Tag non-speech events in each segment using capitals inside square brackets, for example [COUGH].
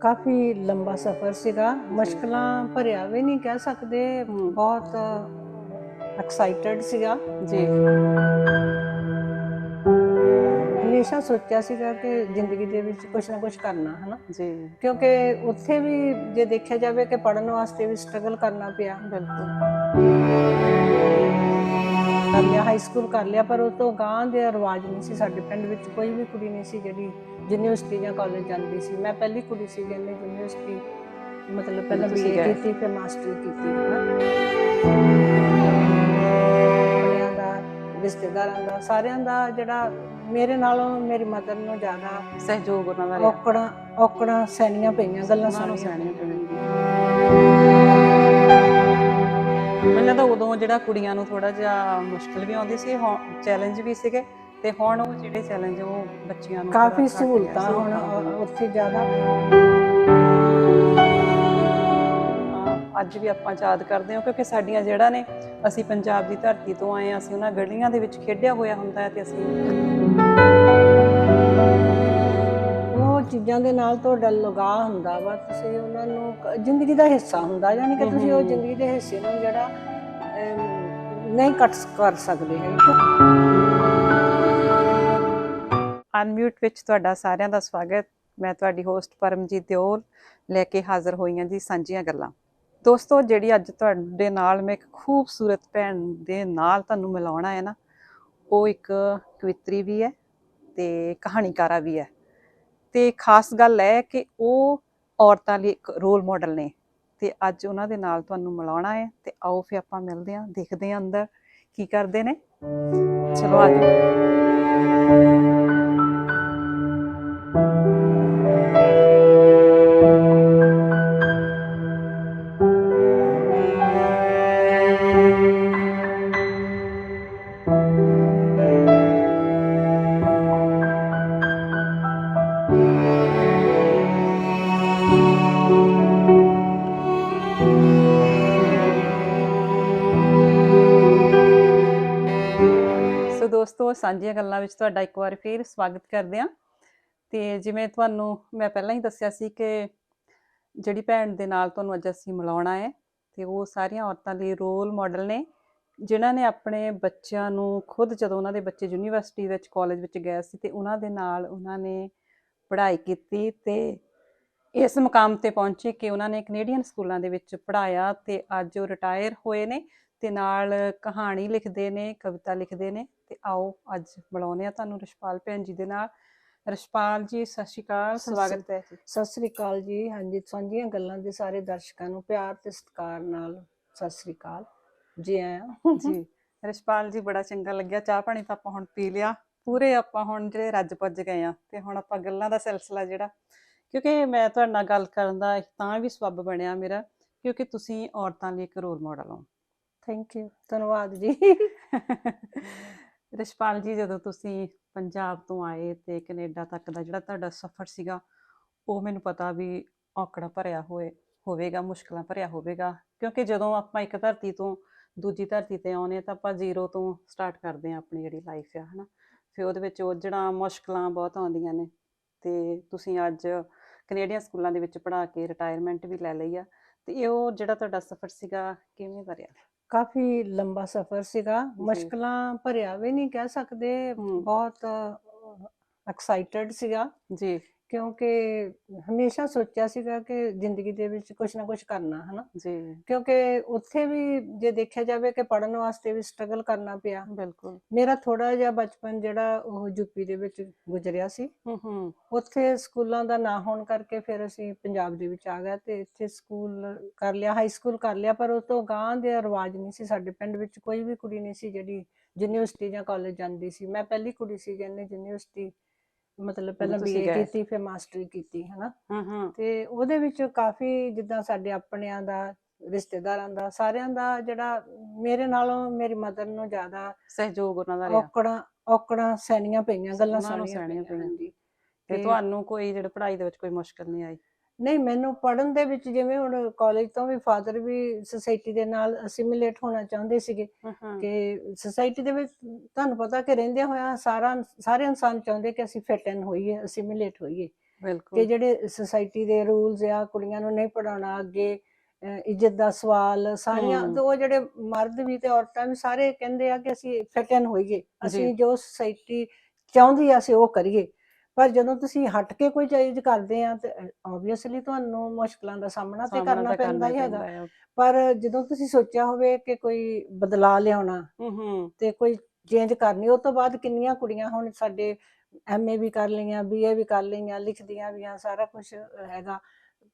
ਕਾਫੀ ਲੰਬਾ ਸਫ਼ਰ ਸੀਗਾ। ਮੁਸ਼ਕਲਾਂ ਭਰਿਆ ਵੀ ਨਹੀਂ ਕਹਿ ਸਕਦੇ। ਬਹੁਤ ਐਕਸਾਈਟਡ ਸੀਗਾ। ਜੀ। ਹਮੇਸ਼ਾ ਸੋਚਿਆ ਸੀਗਾ ਕਿ ਜ਼ਿੰਦਗੀ ਦੇ ਵਿੱਚ ਕੁਝ ਨਾ ਕੁਝ ਕਰਨਾ ਹਨਾ? ਜੀ। ਕਿਉਂਕਿ ਉੱਥੇ ਵੀ ਜੇ ਦੇਖਿਆ ਜਾਵੇ ਕਿ ਪੜਨ ਵਾਸਤੇ ਵੀ ਸਟਰਗਲ ਕਰਨਾ ਪਿਆ। ਬਿਲਕੁਲ। ਕਰ ਲਿਆ ਹਾਈ ਸਕੂਲ ਕਰ ਲਿਆ ਪਰ ਉਹ ਤੋਂ ਗਾਂ ਦੇ ਰਿਵਾਜ ਨਹੀਂ ਸੀ ਸਾਡੇ ਪਿੰਡ ਵਿੱਚ। ਕੋਈ ਵੀ ਕੁੜੀ ਨਹੀਂ ਸੀ ਜਿਹੜੀ ਯੂਨੀਵਰਸਿਟੀ ਜਾਂ ਕਾਲਜ ਜਾਂਦੀ ਸੀ। ਮੈਂ ਪਹਿਲੀ ਕੁੜੀ ਸੀ ਜਿਹਨੇ ਯੂਨੀਵਰਸਿਟੀ ਮਤਲਬ ਪਹਿਲਾਂ ਬੀਏ। ਕੀਤੀ। ਫਿਰ ਮਾਸਟਰੀ ਕੀਤੀ ਹੈ ਦਾ ਰਿਸ਼ਤੇਦਾਰਾਂ ਦਾ ਸਾਰਿਆਂ ਦਾ ਜਿਹੜਾ ਮੇਰੇ ਨਾਲੋਂ ਮੇਰੀ ਮਦਰ ਨੂੰ ਜ਼ਿਆਦਾ ਸਹਿਯੋਗ ਉਹਨਾਂ ਦਾ ਰਿਹਾ। ਔਕੜਾਂ ਔਕੜਾਂ ਸੈਣੀਆਂ ਪਈਆਂ ਗੱਲਾਂ ਉਹਨਾਂ ਨੂੰ ਸੁਣੀਆਂ ਸਹਿਣੀਆਂ ਮੈਨੂੰ ਲੱਗਦਾ ਉਦੋਂ ਜਿਹੜਾ ਕੁੜੀਆਂ ਨੂੰ ਥੋੜਾ ਜਿਹਾ ਮੁਸ਼ਕਲ ਵੀ ਆਉਂਦੀ ਸੀ ਚੈਲੰਜ ਵੀ ਸੀਗੇ। ਤੇ ਹੁਣ ਉਹ ਜਿਹੜੇ ਚੈਲੰਜ ਉਹ ਬੱਚੀਆਂ ਨੂੰ ਕਾਫੀ ਸਹੂਲਤਾਂ ਹੁਣ ਉੱਥੇ ਜ਼ਿਆਦਾ। ਅੱਜ ਵੀ ਆਪਾਂ ਯਾਦ ਕਰਦੇ ਹਾਂ ਕਿਉਂਕਿ ਸਾਡੀਆਂ ਜਿਹੜਾ ਨੇ ਅਸੀਂ ਪੰਜਾਬ ਦੀ ਧਰਤੀ ਤੋਂ ਆਏ ਹਾਂ ਅਸੀਂ ਉਹਨਾਂ ਗਲੀਆਂ ਦੇ ਵਿੱਚ ਖੇਡਿਆ ਹੋਇਆ ਹੁੰਦਾ ਹੈ ਤੇ ਅਸੀਂ ਉਹ ਚੀਜ਼ਾਂ ਦੇ ਨਾਲ ਤੁਹਾਡਾ ਲਗਾਅ ਹੁੰਦਾ ਵਾ ਤੁਸੀਂ ਉਹਨਾਂ ਨੂੰ ਕ- ਜ਼ਿੰਦਗੀ ਦਾ ਹਿੱਸਾ ਹੁੰਦਾ ਯਾਨੀ ਕਿ ਤੁਸੀਂ ਉਹ। ਜ਼ਿੰਦਗੀ ਦੇ ਹਿੱਸੇ ਨੂੰ ਜਿਹੜਾ ਅਮ, ਨਹੀਂ ਕੱਟ ਕਰ ਸਕਦੇ ਹੈ ਅਨਮਿਊਟ ਵਿੱਚ ਤੁਹਾਡਾ ਸਾਰਿਆਂ ਦਾ ਸਵਾਗਤ। ਮੈਂ ਤੁਹਾਡੀ ਹੋਸਟ ਪਰਮਜੀਤ ਦਿਓਲ ਲੈ ਕੇ ਹਾਜ਼ਰ ਹੋਈ ਹਾਂ ਜੀ ਸਾਂਝੀਆਂ ਗੱਲਾਂ। ਦੋਸਤੋ, ਜਿਹੜੀ ਅੱਜ ਤੁਹਾਡੇ ਨਾਲ ਮੈਂ ਇੱਕ ਖੂਬਸੂਰਤ ਭੈਣ ਦੇ ਨਾਲ ਤੁਹਾਨੂੰ ਮਿਲਾਉਣਾ ਹੈ ਨਾ, ਉਹ ਇੱਕ ਕਵਿਤਰੀ ਵੀ ਹੈ ਤੇ ਕਹਾਣੀਕਾਰਾ ਵੀ ਹੈ। ਤੇ ਖਾਸ ਗੱਲ ਹੈ ਕਿ ਉਹ ਔਰਤਾਂ ਲਈ ਇੱਕ ਰੋਲ ਮਾਡਲ ਨੇ ਤੇ ਅੱਜ ਉਹਨਾਂ ਦੇ ਨਾਲ ਤੁਹਾਨੂੰ ਮਿਲਾਉਣਾ ਹੈ ਤੇ ਆਓ ਫਿਰ ਆਪਾਂ ਮਿਲਦੇ ਹਾਂ, ਦੇਖਦੇ ਹਾਂ ਅੰਦਰ ਕੀ ਕਰਦੇ ਨੇ। ਚਲੋ ਆ ਸਾਂਝੀਆਂ ਗੱਲਾਂ ਵਿੱਚ ਤੁਹਾਡਾ ਇੱਕ ਵਾਰ ਫੇਰ ਸਵਾਗਤ ਕਰਦੇ ਹਾਂ। ਤੇ ਜਿਵੇਂ ਤੁਹਾਨੂੰ ਮੈਂ ਪਹਿਲਾਂ ਹੀ ਦੱਸਿਆ ਸੀ ਕਿ ਜਿਹੜੀ ਭੈਣ ਦੇ ਨਾਲ ਤੁਹਾਨੂੰ ਅੱਜ ਅਸੀਂ ਮਿਲਾਉਣਾ ਹੈ ਤੇ ਉਹ ਸਾਰੀਆਂ ਔਰਤਾਂ ਲਈ ਰੋਲ ਮਾਡਲ ਨੇ, ਜਿਨ੍ਹਾਂ ਨੇ ਆਪਣੇ ਬੱਚਿਆਂ ਨੂੰ ਖੁਦ ਜਦੋਂ ਉਹਨਾਂ ਦੇ ਬੱਚੇ ਯੂਨੀਵਰਸਿਟੀ ਵਿੱਚ ਕਾਲਜ ਵਿੱਚ ਗਏ ਸੀ ਤੇ ਉਹਨਾਂ ਦੇ ਨਾਲ ਉਹਨਾਂ ਨੇ ਪੜ੍ਹਾਈ ਕੀਤੀ ਤੇ ਇਸ ਮੁਕਾਮ ਤੇ ਪਹੁੰਚੇ ਕਿ ਉਹਨਾਂ ਨੇ ਕੈਨੇਡੀਅਨ ਸਕੂਲਾਂ ਦੇ ਵਿੱਚ ਪੜ੍ਹਾਇਆ ਤੇ ਅੱਜ ਉਹ ਰਿਟਾਇਰ ਹੋਏ ਨੇ ਤੇ ਨਾਲ ਕਹਾਣੀ ਲਿਖਦੇ ਨੇ, ਕਵਿਤਾ ਲਿਖਦੇ ਨੇ ਤੇ ਆਓ ਅੱਜ ਮਿਲਾਉਂਦੇ ਆ ਤੁਹਾਨੂੰ ਰਸ਼ਪਾਲ ਭੈਣ ਜੀ ਦੇ ਨਾਲ। ਰਸ਼ਪਾਲ ਜੀ ਸਤਿ ਸ਼੍ਰੀ ਅਕਾਲ ਸਵਾਗਤ ਹੈ ਜੀ। ਸਤਿ ਸ੍ਰੀ ਅਕਾਲ ਜੀ। ਹਾਂਜੀ ਸਾਂਝੀਆਂ ਗੱਲਾਂ ਦੇ ਸਾਰੇ ਦਰਸ਼ਕਾਂ ਨੂੰ ਪਿਆਰ ਤੇ ਸਤਿਕਾਰ ਨਾਲ ਸਤਿ ਸ੍ਰੀ ਅਕਾਲ। ਜੀ ਆਇਆਂ। ਜੀ ਰਸ਼ਪਾਲ ਜੀ ਬੜਾ ਚੰਗਾ ਲੱਗਿਆ। ਚਾਹ ਪਾਣੀ ਤਾਂ ਆਪਾਂ ਹੁਣ ਪੀ ਲਿਆ। ਪੂਰੇ ਆਪਾਂ ਹੁਣ ਜਿਹੜੇ ਰੱਜ ਪੁੱਜ ਗਏ ਆ ਤੇ ਹੁਣ ਆਪਾਂ ਗੱਲਾਂ ਦਾ ਸਿਲਸਿਲਾ ਜਿਹੜਾ ਕਿਉਂਕਿ ਮੈਂ ਤੁਹਾਡੇ ਨਾਲ ਗੱਲ ਕਰਨ ਦਾ ਤਾਂ ਵੀ ਸਬੱਬ ਬਣਿਆ ਮੇਰਾ ਕਿਉਂਕਿ ਤੁਸੀਂ ਔਰਤਾਂ ਲਈ ਇੱਕ ਰੋਲ ਮਾਡਲ ਹੋ। ਥੈਂਕ ਯੂ ਧੰਨਵਾਦ ਜੀ। [LAUGHS] ਰਿਸ਼ਪਾਲ ਜੀ ਜਦੋਂ ਤੁਸੀਂ ਪੰਜਾਬ ਤੋਂ ਆਏ ਤੇ ਕੈਨੇਡਾ ਤੱਕ ਦਾ ਜਿਹੜਾ ਤੁਹਾਡਾ ਸਫ਼ਰ ਸੀਗਾ, ਉਹ ਮੈਨੂੰ ਪਤਾ ਵੀ ਔਕੜਾ ਭਰਿਆ ਹੋਏ, ਹੋਵੇਗਾ, ਮੁਸ਼ਕਲਾਂ ਭਰਿਆ ਹੋਵੇਗਾ। ਕਿਉਂਕਿ ਜਦੋਂ ਆਪਾਂ ਇੱਕ ਧਰਤੀ ਤੋਂ ਦੂਜੀ ਧਰਤੀ ਤੇ ਆਉਂਦੇ ਹਾਂ ਤਾਂ ਆਪਾਂ ਜ਼ੀਰੋ ਤੋਂ ਸਟਾਰਟ ਕਰਦੇ ਹਾਂ ਆਪਣੀ ਜਿਹੜੀ ਲਾਈਫ ਆ, ਹਨਾ। ਫਿਰ ਉਹਦੇ ਵਿੱਚ ਉਹ ਜਿਹੜਾ ਮੁਸ਼ਕਲਾਂ ਬਹੁਤ ਆਉਂਦੀਆਂ ਨੇ। ਤੇ ਤੁਸੀਂ ਅੱਜ ਕੈਨੇਡੀਅਨ ਸਕੂਲਾਂ ਦੇ ਵਿੱਚ ਪੜ੍ਹਾ ਕੇ ਰਿਟਾਇਰਮੈਂਟ ਵੀ ਲੈ ਲਈ ਆ। ਤੇ ਇਹ ਉਹ ਜਿਹੜਾ ਤੁਹਾਡਾ ਸਫ਼ਰ ਸੀਗਾ, ਕਿਵੇਂ ਭਰਿਆ ਕਾਫੀ ਲੰਬਾ ਸਫ਼ਰ ਸੀਗਾ। ਮੁਸ਼ਕਲਾਂ ਭਰਿਆ ਵੀ ਨਹੀਂ ਕਹਿ ਸਕਦੇ। ਬਹੁਤ ਐਕਸਾਈਟਡ ਸੀਗਾ। ਜੀ। ਕਿਉਂਕਿ ਹਮੇਸ਼ਾ ਸੋਚਿਆ ਸੀਗਾ ਕਿ ਜ਼ਿੰਦਗੀ ਦੇ ਵਿੱਚ ਕੁਝ ਨਾ ਕੁਝ ਕਰਨਾ ਹਨਾ? ਜੀ। ਕਿਉਂਕਿ ਉੱਥੇ ਵੀ ਜੇ ਦੇਖਿਆ ਜਾਵੇ ਕਿ ਪੜਨ ਵਾਸਤੇ ਵੀ ਸਟਰਗਲ ਕਰਨਾ ਪਿਆ। ਬਿਲਕੁਲ। ਮੇਰਾ ਥੋੜਾ ਜਿਹਾ ਬਚਪਨ ਜਿਹੜਾ ਉਹ ਯੂਪੀ ਦੇ ਵਿੱਚ ਗੁਜ਼ਰਿਆ ਸੀ। ਹੂੰ ਹੂੰ। ਉੱਥੇ ਸਕੂਲਾਂ ਦਾ ਨਾ ਹੋਣ ਕਰਕੇ ਫਿਰ ਅਸੀਂ ਪੰਜਾਬ ਦੇ ਵਿੱਚ ਆ ਗਏ ਤੇ ਇੱਥੇ ਸਕੂਲ ਕਰ ਲਿਆ ਹਾਈ ਸਕੂਲ ਕਰ ਲਿਆ ਪਰ ਉਸ ਤੋਂ ਗਾਂ ਦੇ ਰਿਵਾਜ ਨਹੀਂ ਸੀ ਸਾਡੇ ਪਿੰਡ ਵਿੱਚ। ਕੋਈ ਵੀ ਕੁੜੀ ਨਹੀਂ ਸੀ ਜਿਹੜੀ ਯੂਨੀਵਰਸਿਟੀ ਜਾਂ ਕਾਲਜ ਜਾਂਦੀ ਸੀ। ਮੈਂ ਪਹਿਲੀ ਕੁੜੀ ਸੀ ਜਿਹਨੇ ਯੂਨੀਵਰਸਿਟੀ ਮਤਲਬ ਪਹਿਲਾਂ ਤੁਸੀਂ ਬੀਏ ਗਏ। ਕੀਤੀ ਫਿਰ ਮਾਸਟਰੀ ਕੀਤੀ ਹਨਾ ਹੂੰ ਹੂੰ ਤੇ ਉਹਦੇ ਵਿੱਚ ਕਾਫੀ ਜਿੱਦਾਂ ਸਾਡੇ ਆਪਣਿਆਂ ਦਾ ਰਿਸ਼ਤੇਦਾਰਾਂ ਦਾ ਸਾਰਿਆਂ ਦਾ ਜਿਹੜਾ ਮੇਰੇ ਨਾਲੋਂ ਮੇਰੀ ਮਦਰ ਨੂੰ ਜ਼ਿਆਦਾ ਸਹਿਯੋਗ ਉਹਨਾਂ ਦਾ ਰਿਹਾ ਔਕੜਾਂ ਔਕੜਾਂ ਸੈਣੀਆਂ ਪਈਆਂ ਗੱਲਾਂ ਉਹਨਾਂ ਨੂੰ ਸੁਣੀਆਂ ਸਹਿਣੀਆਂ ਪਈਆਂ ਪਈਆਂ। ਹਾਂਜੀ ਤੇ ਤੇ- ਤੁਹਾਨੂੰ ਕੋਈ ਜਿਹੜਾ ਪੜ੍ਹਾਈ ਦੇ ਵਿੱਚ ਕੋਈ ਮੁਸ਼ਕਲ ਨਹੀਂ ਆਈ ਨਹੀਂ ਮੈਨੂੰ ਪੜਨ ਦੇ ਵਿੱਚ ਜਿਵੇਂ ਹੁਣ ਕਾਲਜ ਤੋਂ ਵੀ ਫਾਦਰ ਵੀ ਸੋਸਾਇਟੀ ਦੇ ਨਾਲ ਅਸਿਮੀਲੇਟ ਹੋਣਾ ਚਾਹੁੰਦੇ ਸੀਗੇ ਕਿ ਸੋਸਾਇਟੀ ਦੇ ਵਿੱਚ ਤੁਹਾਨੂੰ ਪਤਾ ਕਿ ਰਹਿੰਦਿਆਂ ਹੋਇਆ ਸਾਰਾ ਸਾਰੇ ਇਨਸਾਨ ਚਾਹੁੰਦੇ ਕਿ ਅਸੀਂ ਫਿਟ ਇਨ ਹੋਈਏ ਅਸਿਮੀਲੇਟ ਹੋਈਏ। ਕਿ ਜਿਹੜੇ ਸੁਸਾਇਟੀ ਦੇ ਰੂਲਸ ਆ ਕੁੜੀਆਂ ਨੂੰ ਨਹੀਂ ਪੜਾਉਣਾ ਅੱਗੇ ਇੱਜ਼ਤ ਦਾ ਸਵਾਲ ਸਾਰੀਆਂ ਉਹ ਜਿਹੜੇ ਮਰਦ ਵੀ ਤੇ ਔਰਤਾਂ ਵੀ ਸਾਰੇ ਕਹਿੰਦੇ ਆ ਕਿ ਅਸੀਂ ਫਿਟ ਇਨ ਹੋਈਏ। ਅਸੀਂ ਜੋ ਸੁਸਾਇਟੀ ਚਾਹੁੰਦੀ ਆ ਅਸੀਂ ਉਹ ਕਰੀਏ। ਪਰ ਜਦੋਂ ਤੁਸੀਂ ਹਟ ਕੇ ਕੋਈ ਚੀਜ਼ ਕਰਦੇ ਆ ਤੇ ਆਬਵੀਅਸਲੀ ਤੁਹਾਨੂੰ ਮੁਸ਼ਕਲਾਂ ਦਾ ਸਾਹਮਣਾ ਤੇ ਕਰਨਾ ਪੈਂਦਾ ਹੀ ਹੈਗਾ। ਪਰ ਜਦੋਂ ਤੁਸੀਂ ਸੋਚਿਆ ਹੋਵੇ ਕਿ ਕੋਈ ਬਦਲਾਅ ਲਿਆਉਣਾ ਤੇ ਕੋਈ ਚੇਂਜ ਕਰਨੀ ਉਹ ਤੋਂ ਬਾਅਦ ਕਿੰਨੀਆਂ ਕੁੜੀਆਂ ਹੁਣ ਸਾਡੇ ਐਮਏ ਵੀ ਕਰ ਲਈਆਂ ਬੀਏ ਵੀ ਕਰ ਲਈਆਂ ਲਿਖਦੀਆਂ ਵੀ ਆ ਸਾਰਾ ਕੁਝ ਹੈਗਾ।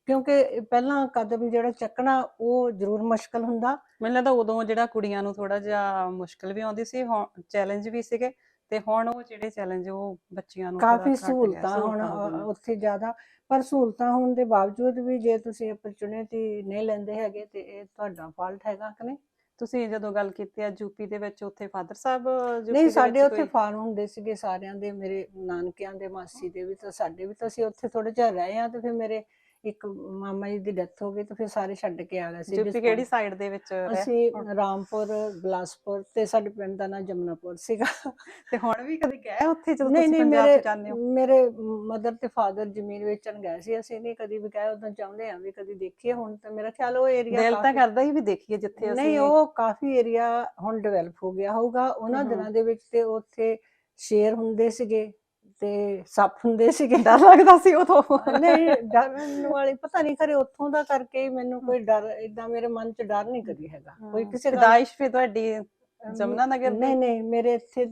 ਕਿਉਂਕਿ ਪਹਿਲਾਂ ਕਦਮ ਜਿਹੜਾ ਚੱਕਣਾ ਉਹ ਜ਼ਰੂਰ ਮੁਸ਼ਕਲ ਹੁੰਦਾ। ਮੈਨੂੰ ਲੱਗਦਾ ਉਦੋਂ ਜਿਹੜਾ ਕੁੜੀਆਂ ਨੂੰ ਥੋੜਾ ਜਿਹਾ ਮੁਸ਼ਕਲ ਵੀ ਆਉਂਦੀ ਸੀ ਚੈਲੰਜ ਵੀ ਸੀਗੇ। ਤੇ ਹੁਣ ਉਹ ਜਿਹੜੇ ਚੈਲੰਜ ਉਹ ਬੱਚੀਆਂ ਨੂੰ ਕਾਫੀ ਸਹੂਲਤਾਂ ਹੁਣ। ਉੱਥੇ ਜ਼ਿਆਦਾ ਪਰ ਸਹੂਲਤਾਂ ਹੋਣ ਦੇ ਬਾਵਜੂਦ ਵੀ ਜੇ ਤੁਸੀਂ ਅਪਰਚੂਨਿਟੀ ਨਹੀਂ ਲੈਂਦੇ ਹੈਗੇ ਤੇ ਇਹ ਤੁਹਾਡਾ ਫਾਲਟ ਹੈਗਾ ਕਿ ਨਹੀਂ ਤੁਸੀਂ ਜਦੋਂ ਗੱਲ ਕੀਤੀ ਆ ਯੂਪੀ ਦੇ ਵਿੱਚ ਉੱਥੇ ਫਾਦਰ ਸਾਹਿਬ ਨਹੀਂ ਸਾਡੇ ਉੱਥੇ ਫਾਰਮ ਹੁੰਦੇ ਸੀਗੇ ਸਾਰਿਆਂ ਦੇ ਮੇਰੇ ਨਾਨਕਿਆਂ ਦੇ ਮਾਸੀ ਦੇ ਵੀ ਤਾਂ ਸਾਡੇ ਵੀ ਤਾਂ ਅਸੀਂ ਉੱਥੇ ਥੋੜੇ ਜਿਹਾ ਰਹੇ ਆ ਤੇ ਫਿਰ ਮੇਰੇ ਇੱਕ ਮਾਮਾ ਜੀ ਦੀ ਡੈਥ ਹੋ ਗਈ ਤੇ ਫਿਰ ਸਾਰੇ ਛੱਡ ਕੇ ਆ ਗਏ ਸੀ ਜਿਸ ਕਿਹੜੀ ਸਾਈਡ ਦੇ ਵਿੱਚ ਰਹਿ- ਅਸੀਂ ਰਾਮਪੁਰ ਬਲਾਸਪੁਰ ਤੇ ਸਾਡੇ ਪਿੰਡ ਦਾ ਨਾਂ ਜਮਨਾਪੁਰ ਸੀਗਾ। ਤੇ ਹੁਣ ਵੀ ਕਦੇ ਗਏ ਉੱਥੇ ਜਦੋਂ ਨਹੀਂ ਤੁਸੀਂ ਨਹੀਂ ਪੰਜਾਬ ਮੇਰੇ ਚ ਜਾਂਦੇ ਹੋ? ਮੇਰੇ ਮਦਰ ਤੇ ਫਾਦਰ ਜ਼ਮੀਨ ਵੇਚਣ ਗਏ ਸੀ। ਅਸੀਂ ਨਹੀਂ ਕਦੀ ਵੀ ਗਏ ਉਦੋਂ ਚਾਹੁੰਦੇ ਆ ਵੀ ਕਦੀ ਦੇਖੀਏ। ਹੁਣ ਤਾਂ ਮੇਰਾ ਖਿਆਲ ਉਹ ਏਰੀਆ ਦਿਲ ਤਾਂ ਕਰਦਾ ਹੀ ਵੀ ਦੇਖੀਏ ਜਿੱਥੇ ਅਸੀਂ ਨਹੀਂ ਉਹ ਕਾਫੀ ਏਰੀਆ ਹੁਣ ਡਿਵੈਲਪ ਹੋ ਗਿਆ ਹੋਊਗਾ। ਉਹਨਾਂ ਹਮ ਹਮ। ਦਿਨਾਂ ਦੇ ਵਿੱਚ ਤੇ ਉੱਥੇ ਸ਼ੇਰ ਹੁੰਦੇ ਸੀਗੇ। ਤੇ ਸੱਪ ਹੁੰਦੇ ਸੀਗੇ ਡਰ ਲੱਗਦਾ ਸੀ ਉਦੋਂ ਨਹੀਂ ਡਰਨ ਵਾਲੀ ਪਤਾ ਨਹੀਂ ਖਰੇ ਉੱਥੋਂ ਦਾ ਕਰਕੇ ਹੀ ਮੈਨੂੰ ਕੋਈ ਡਰ ਇਦਾਂ ਮੇਰੇ ਮਨ 'ਚ ਡਰ ਨਹੀਂ ਕਦੀ ਹੈਗਾ ਕੋਈ ਕਿਸੇ ਗੱਲ ਪੈਦਾਇਸ਼ ਵੀ ਤੁਹਾਡੀ ਜਮਨਾ ਨਗਰ? ਨਹੀਂ ਨਹੀਂ ਮੇਰੇ ਇੱਥੇ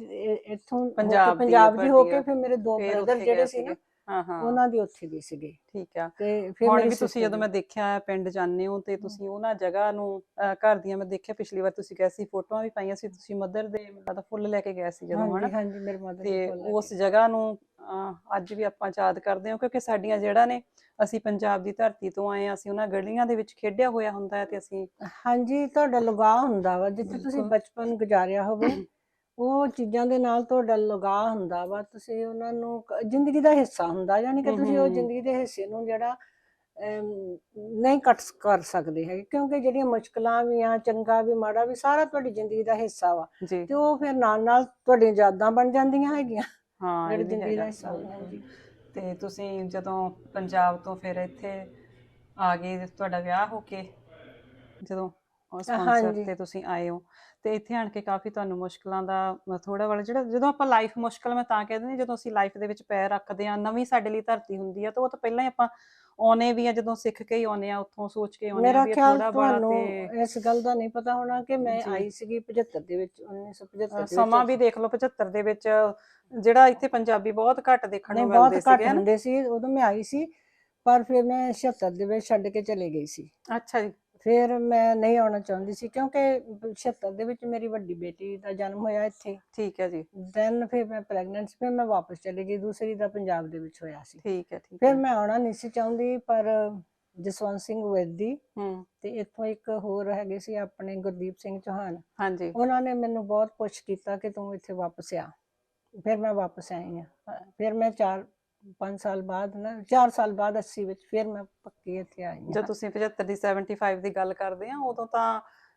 ਇੱਥੋਂ ਕੇ ਪੰਜਾਬ ਦੀ ਪੰਜਾਬ ਦੀ ਹੋ ਕੇ। ਫਿਰ ਮੇਰੇ ਦੋ ਫਿਰ ਬ੍ਰਦਰ ਜਿਹੜੇ ਸੀ ਨਾ। ਹਾਂ ਹਾਂ। ਉਹਨਾਂ ਦੀ ਉੱਥੇ ਦੀ ਸੀਗੇ। ਠੀਕ ਆ। ਤੇ ਫਿਰ ਹੁਣ ਮੇਰੀ ਵੀ ਤੁਸੀਂ sister ਜਦੋਂ ਮੈਂ ਦੇਖਿਆ ਪਿੰਡ ਜਾਂਦੇ ਹੋ ਤੇ ਤੁਸੀਂ ਉਹਨਾਂ ਜਗ੍ਹਾ ਨੂੰ ਅਹ, ਘਰ ਦੀਆਂ ਮੈਂ ਦੇਖਿਆ ਪਿਛਲੀ ਵਾਰ ਤੁਸੀਂ ਗਏ ਸੀ ਫੋਟੋਆਂ ਵੀ ਪਾਈਆਂ ਸੀ ਤੁਸੀਂ ਮਦਰ ਦੇ ਲੱਗਦਾ ਫੁੱਲ ਲੈ ਕੇ ਗਏ ਸੀ ਜਦੋਂ ਹਨਾ? ਹਾਂਜੀ ਹਾਂਜੀ ਮੇਰੇ ਮਦਰ ਤੇ ਉਸ ਜਗ੍ਹਾ ਨੂੰ ਅਹ, ਅੱਜ ਵੀ ਆਪਾਂ ਯਾਦ ਕਰਦੇ ਹਾਂ ਕਿਉਂਕਿ ਸਾਡੀਆਂ ਜਿਹੜਾ ਨੇ ਅਸੀਂ ਪੰਜਾਬ ਦੀ ਧਰਤੀ ਤੋਂ ਆਏ ਹਾਂ ਅਸੀਂ ਉਹਨਾਂ ਗਲੀਆਂ ਦੇ ਵਿੱਚ ਖੇਡਿਆ ਹੋਇਆ ਹੁੰਦਾ ਹੈ ਤੇ ਅਸੀਂ ਹਾਂਜੀ ਤੁਹਾਡਾ ਲਗਾਅ ਹੁੰਦਾ ਵਾ ਜਿੱਥੇ ਤੁਸੀਂ ਬਿਲਕੁਲ। ਬਚਪਨ ਗੁਜ਼ਾਰਿਆ ਹੋਵੇ ਉਹ ਚੀਜ਼ਾਂ ਦੇ ਨਾਲ ਤੁਹਾਡਾ ਲਗਾਅ ਹੁੰਦਾ ਵਾ ਤੁਸੀਂ ਉਹਨਾਂ ਨੂੰ ਕ- ਜ਼ਿੰਦਗੀ ਦਾ ਹਿੱਸਾ ਹੁੰਦਾ ਯਾਨੀ ਕਿ ਤੁਸੀਂ ਉਹ ਹਮ। ਜ਼ਿੰਦਗੀ ਦੇ ਹਿੱਸੇ ਨੂੰ ਜਿਹੜਾ ਅਮ, ਨਹੀਂ ਕੱਟ ਕਰ ਸਕਦੇ ਹੈਗੇ ਕਿਉਂਕਿ ਜਿਹੜੀਆਂ ਮੁਸ਼ਕਲਾਂ ਵੀ ਆ ਚੰਗਾ ਵੀ ਮਾੜਾ ਵੀ ਸਾਰਾ ਤੁਹਾਡੀ ਜ਼ਿੰਦਗੀ ਦਾ ਹਿੱਸਾ ਵਾ ਜੀ ਤੇ ਉਹ ਫਿਰ ਨਾਲ ਨਾਲ ਤੁਹਾਡੀਆਂ ਯਾਦਾਂ ਬਣ ਜਾਂਦੀਆਂ ਹੈਗੀਆਂ ਹਾਂ ਇਹ ਜਿਹੜੀ ਵੀ ਜ਼ਿੰਦਗੀ ਦਾ ਹੈਗਾ। ਹਿੱਸਾ ਹਾਂਜੀ ਤੇ ਤੁਸੀਂ ਜਦੋਂ ਪੰਜਾਬ ਤੋਂ ਫਿਰ ਇੱਥੇ ਆ ਗਏ ਤੁਹਾਡਾ ਵਿਆਹ ਹੋ ਕੇ ਜਦੋਂ ਸਪਾਂਸਰ ਹਾਂਜੀ। ਤੇ ਤੁਸੀਂ ਆਏ ਹੋ ਤੇ ਇੱਥੇ ਆਣ ਕੇ ਕਾਫੀ ਤੁਹਾਨੂੰ ਮੁਸ਼ਕਲਾਂ ਦਾ ਥੋੜਾ ਵਾਲਾ ਜਿਹੜਾ ਜਦੋਂ ਆਪਾਂ ਲਾਈਫ ਮੁਸ਼ਕਲ ਮੈਂ ਤਾਂ ਕਹਿੰਦੀ ਹਾਂ ਜਦੋਂ ਅਸੀਂ ਲਾਈਫ ਦੇ ਵਿੱਚ ਪੈਰ ਰੱਖਦੇ ਆ ਨਵੀਂ ਸਾਡੇ ਲਈ ਧਰਤੀ ਹੁੰਦੀ ਆ ਤਾਂ ਉਹ ਤਾਂ ਪਹਿਲਾਂ ਹੀ ਆਪਾਂ ਆਉਨੇ ਵੀ ਆ ਜਦੋਂ ਸਿੱਖ ਕੇ ਹੀ ਆਉਨੇ ਆ ਉੱਥੋਂ ਸੋਚ ਕੇ ਆਉਨੇ ਆ ਮੇਰਾ ਵੀ ਖਿਆਲ ਥੋੜਾ ਬੜਾ ਤੁਹਾਨੂੰ ਤੇ ਇਸ ਗੱਲ ਦਾ ਨਹੀਂ ਪਤਾ ਹੋਣਾ ਕਿ ਮੈਂ ਜੀ। ਆਈ ਸੀਗੀ 75 ਦੇ ਵਿੱਚ 1975 ਦੇ ਵਿੱਚ ਸਮਾਂ ਵੀ ਦੇਖ ਲਓ 75 ਦੇ ਵਿੱਚ ਜਿਹੜਾ ਇੱਥੇ ਪੰਜਾਬੀ ਬਹੁਤ ਘੱਟ ਦੇਖਣ ਨਹੀਂ ਨੂੰ ਬਹੁਤ ਮਿਲਦੇ ਘੱਟ ਸੀਗੇ ਹਨਾ। ਹੁੰਦੇ ਸੀ ਉਦੋਂ ਮੈਂ ਆਈ ਸੀ ਪਰ ਫਿਰ ਮੈਂ 76 ਦੇ ਵਿੱਚ ਛੱਡ ਕੇ ਚਲੇ ਗਈ ਸੀ ਅੱਛਾ ਜੀ ਫਿਰ ਮੈਂ ਨਹੀਂ ਆਉਣਾ ਚਾਹੁੰਦੀ ਸੀ ਕਿਉਂਕਿ 76 ਦੇ ਵਿੱਚ ਮੇਰੀ ਵੱਡੀ ਬੇਟੀ ਦਾ ਜਨਮ ਹੋਇਆ ਇੱਥੇ। ਠੀਕ ਹੈ ਜੀ। ਦੈਨ ਫਿਰ ਮੈਂ ਪ੍ਰੈਗਨੈਂਟ ਸੀ ਫਿਰ ਮੈਂ ਵਾਪਸ ਚਲੀ ਗਈ ਦੂਸਰੀ ਦਾ ਪੰਜਾਬ ਦੇ ਵਿੱਚ ਹੋਇਆ ਸੀ। ਠੀਕ ਹੈ ਠੀਕ ਫਿਰ ਮੈਂ ਆਉਣਾ ਨਹੀਂ ਸੀ ਚਾਹੁੰਦੀ ਪਰ ਜਸਵੰਤ ਸਿੰਘ ਵੈਦੀ ਹੂੰ। ਤੇ ਇੱਥੋਂ ਇੱਕ ਹੋਰ ਹੈਗੇ ਸੀ ਆਪਣੇ ਗੁਰਦੀਪ ਸਿੰਘ ਚੌਹਾਨ। ਹਾਂਜੀ। ਉਹਨਾਂ ਨੇ ਮੈਨੂੰ ਬਹੁਤ ਪੁੱਛ ਕੀਤਾ ਕਿ ਤੂੰ ਇੱਥੇ ਵਾਪਸ ਆ। ਫਿਰ ਮੈਂ ਵਾਪਸ ਆਈ ਆ ਫਿਰ ਮੈਂ 4 5 ਸਾਲ ਬਾਅਦ ਨਾ 4 ਸਾਲ ਬਾਅਦ 80 ਵਿੱਚ ਫਿਰ ਮੈਂ ਪੱਕੀ ਇੱਥੇ ਆਈ ਜਦ ਤੁਸੀਂ 75 ਦੀ 75 ਦੀ ਗੱਲ ਕਰਦੇ ਆ ਉਦੋਂ ਤਾਂ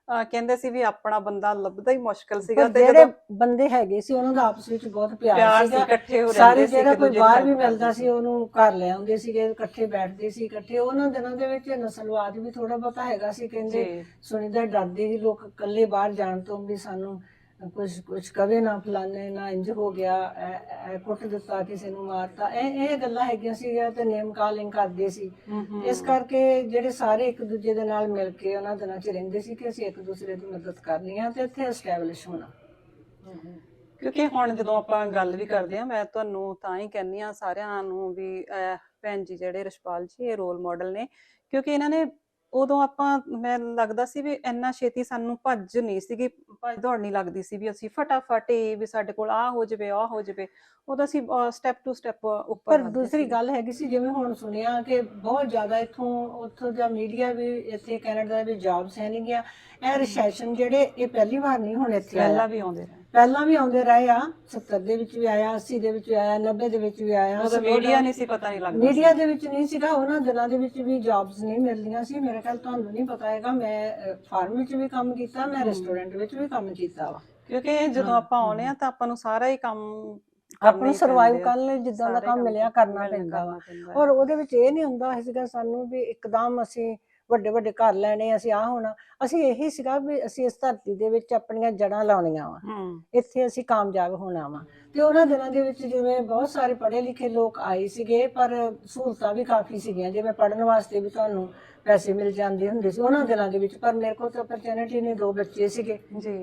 ਅਹ, ਕਹਿੰਦੇ ਸੀ ਵੀ ਆਪਣਾ ਬੰਦਾ ਲੱਭਦਾ ਹੀ ਮੁਸ਼ਕਲ ਸੀਗਾ ਪਰ ਤੇ ਜਿਹੜੇ ਜਦੋਂ ਬੰਦੇ ਹੈਗੇ ਸੀ ਉਹਨਾਂ ਦਾ ਆਪਸ ਵਿੱਚ ਬਹੁਤ ਪਿਆਰ ਪਿਆਰ ਸੀ ਸੀਗਾ। ਇਕੱਠੇ ਹੋ ਸਾਰੇ ਰਹਿੰਦੇ ਸੀ ਜਿਹੜਾ ਇੱਕ ਕੋਈ ਦੂਜੇ ਬਾਹਰ ਵੀ ਮਿਲਦਾ ਸੀ। ਉਹਨੂੰ ਘਰ ਲੈ ਆਉਂਦੇ ਸੀਗੇ ਇਕੱਠੇ ਬੈਠਦੇ ਸੀ ਇਕੱਠੇ ਉਹਨਾਂ ਦਿਨਾਂ ਦੇ ਵਿੱਚ ਨਸਲਵਾਦ ਵੀ ਥੋੜਾ ਬਹੁਤਾ ਹੈਗਾ ਸੀ ਕਹਿੰਦੇ ਜੀ। ਸੁਣੀਦਾ ਡਰਦੇ ਸੀ ਲੋਕ ਇਕੱਲੇ ਬਾਹਰ ਜਾਣ ਤੋਂ ਵੀ ਸਾਨੂੰ ਕੁਝ ਕੁਝ ਕਵੇ ਨਾ ਫਲਾਣੇ ਨਾ ਇੰਜ ਹੋ ਗਿਆ ਐ- ਐ ਕੁੱਟ ਦਿੱਤਾ ਕਿਸੇ ਨੂੰ ਮਾਰਤਾ। ਇਹ ਇਹ ਗੱਲਾਂ ਹੈਗੀਆਂ ਸੀਗੀਆਂ ਤੇ ਨੇਮ ਕਾਲਿੰਗ ਕਰਦੇ ਸੀ। ਇਸ ਕਰਕੇ ਜਿਹੜੇ ਸਾਰੇ ਇੱਕ ਦੂਜੇ ਦੇ ਨਾਲ ਮਿਲ ਕੇ ਉਹਨਾਂ ਦਿਨਾਂ 'ਚ ਰਹਿੰਦੇ ਸੀ ਕਿ ਅਸੀਂ ਇੱਕ ਦੂਸਰੇ ਦੀ ਮਦਦ ਕਰਨੀ ਆ ਤੇ ਇੱਥੇ ਐਸਟੈਬਲਿਸ਼ ਹੋਣਾ। ਕਿਉਂਕਿ ਹੁਣ ਜਦੋਂ ਆਪਾਂ ਗੱਲ ਵੀ ਕਰਦੇ ਆ ਮੈਂ ਤੁਹਾਨੂੰ ਤਾਂ ਹੀ ਕਹਿੰਨੀ ਆ ਸਾਰਿਆਂ ਨੂੰ ਵੀ ਅਹ, ਭੈਣ ਜੀ ਜਿਹੜੇ ਰਸ਼ਪਾਲ ਜੀ ਇਹ ਰੋਲ ਮਾਡਲ ਨੇ ਕਿਉਂਕਿ ਇਹਨਾਂ ਨੇ ਉਦੋਂ ਆਪਾਂ ਮੈਂ ਲੱਗਦਾ ਸੀ ਵੀ ਇੰਨਾ ਛੇਤੀ ਸਾਨੂੰ ਭੱਜ ਨਹੀਂ ਸੀਗੀ ਭੱਜ ਦੌੜ ਨਹੀਂ ਲੱਗਦੀ ਸੀ ਵੀ ਅਸੀਂ ਫਟਾਫਟ ਹੀ ਵੀ ਸਾਡੇ ਕੋਲ ਆ ਹੋ ਜਾਵੇ ਆ ਹੋ ਜਾਵੇ। ਉਦੋਂ ਅਸੀਂ ਸਟੈਪ ਟੂ ਸਟੈਪ ਉੱਪਰ ਪਰ ਦੂਸਰੀ। ਗੱਲ ਹੈਗੀ ਸੀ ਜਿਵੇਂ ਹੁਣ ਸੁਣਿਆ ਕਿ ਬਹੁਤ ਜ਼ਿਆਦਾ ਇੱਥੋਂ ਉੱਥੋਂ ਦਾ ਮੀਡੀਆ ਵੀ ਇੱਥੇ ਕੈਨੇਡਾ ਦੇ ਜੌਬਸ ਹੈ ਨਹੀਂ ਗਿਆ ਇਹ ਰਿਸੈਸ਼ਨ ਜਿਹੜੇ ਇਹ ਪਹਿਲੀ ਵਾਰ ਨਹੀਂ ਹੁਣ ਇੱਥੇ ਪਹਿਲਾਂ ਵੀ ਆਉਂਦੇ ਰਹੇ। ਪਹਿਲਾਂ ਵੀ ਆਉਂਦੇ ਰਹੇ ਆ 70 ਦੇ ਵਿੱਚ ਵੀ ਆਇਆ 80 ਦੇ ਵਿੱਚ ਵੀ ਆਇਆ 90 ਦੇ ਵਿੱਚ ਵੀ ਆਇਆ ਮੀਡੀਆ ਨਹੀਂ ਸੀ ਪਤਾ ਨਹੀਂ ਲੱਗਦਾ ਮੀਡੀਆ ਦੇ ਵਿੱਚ ਨਹੀਂ ਸੀਗਾ ਉਹਨਾਂ ਦਿਨਾਂ ਦੇ ਵਿੱਚ ਵੀ ਜੌਬਸ ਨਹੀਂ ਮਿਲਦੀਆਂ ਸੀ। ਮੇਰੇ ਖਿਆਲ ਤੁਹਾਨੂੰ ਨਹੀਂ ਪਤਾ ਹੈਗਾ ਮੈਂ ਫਾਰਮ ਵਿੱਚ ਵੀ ਕੰਮ ਕੀਤਾ ਮੈਂ ਰੈਸਟੋਰੈਂਟ ਵਿੱਚ ਵੀ ਕੰਮ ਕੀਤਾ ਵਾ। ਕਿਉਂਕਿ ਜਦੋਂ ਆਪਾਂ ਆਉਨੇ ਆ ਤਾਂ ਆਪਾਂ ਨੂੰ ਸਾਰਾ ਹੀ ਕੰਮ ਆਪ ਕਰਨੇ ਨੂੰ ਹੀ ਸਰਵਾਈਵ। ਕਰਨ ਲਈ ਜਿੱਦਾਂ ਦਾ ਕੰਮ ਮਿਲਿਆ ਕਰਨਾ ਪੈਂਦਾ ਵਾ। ਔਰ ਉਹਦੇ ਵਿੱਚ ਇਹ ਨਹੀਂ ਹੁੰਦਾ ਸੀਗਾ ਸਾਨੂੰ ਵੀ ਇੱਕਦਮ ਅਸੀਂ ਵੱਡੇ ਵੱਡੇ ਘਰ ਲੈਣੇ ਅਸੀਂ ਆ ਹੋਣਾ। ਅਸੀਂ ਇਹੀ ਸੀਗਾ ਵੀ ਅਸੀਂ ਇਸ ਧਰਤੀ ਦੇ ਵਿੱਚ ਆਪਣੀਆਂ ਜੜਾਂ ਲਾਉਣੀਆਂ ਵਾ। ਇੱਥੇ ਅਸੀਂ ਕਾਮਯਾਬ ਹੋਣਾ ਵਾ। ਤੇ ਉਹਨਾਂ ਦਿਨਾਂ ਦੇ ਵਿੱਚ ਜਿਵੇਂ ਬਹੁਤ ਸਾਰੇ ਪੜ੍ਹੇ ਲਿਖੇ ਲੋਕ ਆਏ ਸੀਗੇ ਪਰ ਸਹੂਲਤਾਂ ਵੀ ਕਾਫੀ ਸੀਗੀਆਂ। ਜਿਵੇਂ ਪੜ੍ਹਨ ਵਾਸਤੇ ਵੀ ਤੁਹਾਨੂੰ ਪੈਸੇ ਮਿਲ ਜਾਂਦੇ ਹੁੰਦੇ ਸੀ ਉਹਨਾਂ ਦਿਨਾਂ ਦੇ ਵਿੱਚ ਪਰ ਮੇਰੇ ਕੋਲ ਤਾਂ opportunity ਨਹੀਂ ਦੋ ਬੱਚੇ ਸੀਗੇ। ਜੀ।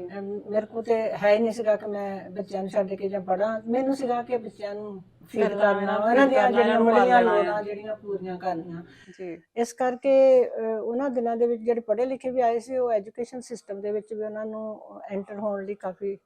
ਮੇਰੇ ਕੋਲ ਤੇ ਹੀ ਨਹੀਂ ਸੀਗਾ ਕਿ ਮੈਂ ਬੱਚਿਆਂ ਨੂੰ ਛੱਡ ਕੇ ਜਾਂ ਪੜਾਂ ਮੈਨੂੰ ਸੀਗਾ ਕਿ ਬੱਚਿਆਂ ਨੂੰ ਫੀਡ ਕਰਨਾ, ਕਰਨਾ ਇਹਨਾਂ ਨੂੰ ਇਹਨਾਂ feed ਦੀਆਂ ਜਿਹੜੀਆਂ ਹੈ। ਲੋੜਾਂ ਜਿਹੜੀਆਂ ਪੂਰੀਆਂ ਕਰਨੀਆਂ ਜੀ ਇਸ ਕਰਕੇ ਉਹਨਾਂ ਦਿਨਾਂ ਦੇ ਵਿੱਚ ਜਿਹੜੇ ਪੜ੍ਹੇ ਲਿਖੇ ਵੀ ਆਏ ਸੀ ਉਹ ਐਜੂਕੇਸ਼ਨ ਸਿਸਟਮ ਦੇ ਵਿੱਚ ਵੀ ਉਹਨਾਂ ਨੂੰ ਐਂਟਰ ਹੋਣ ਲਈ ਕਾਫੀ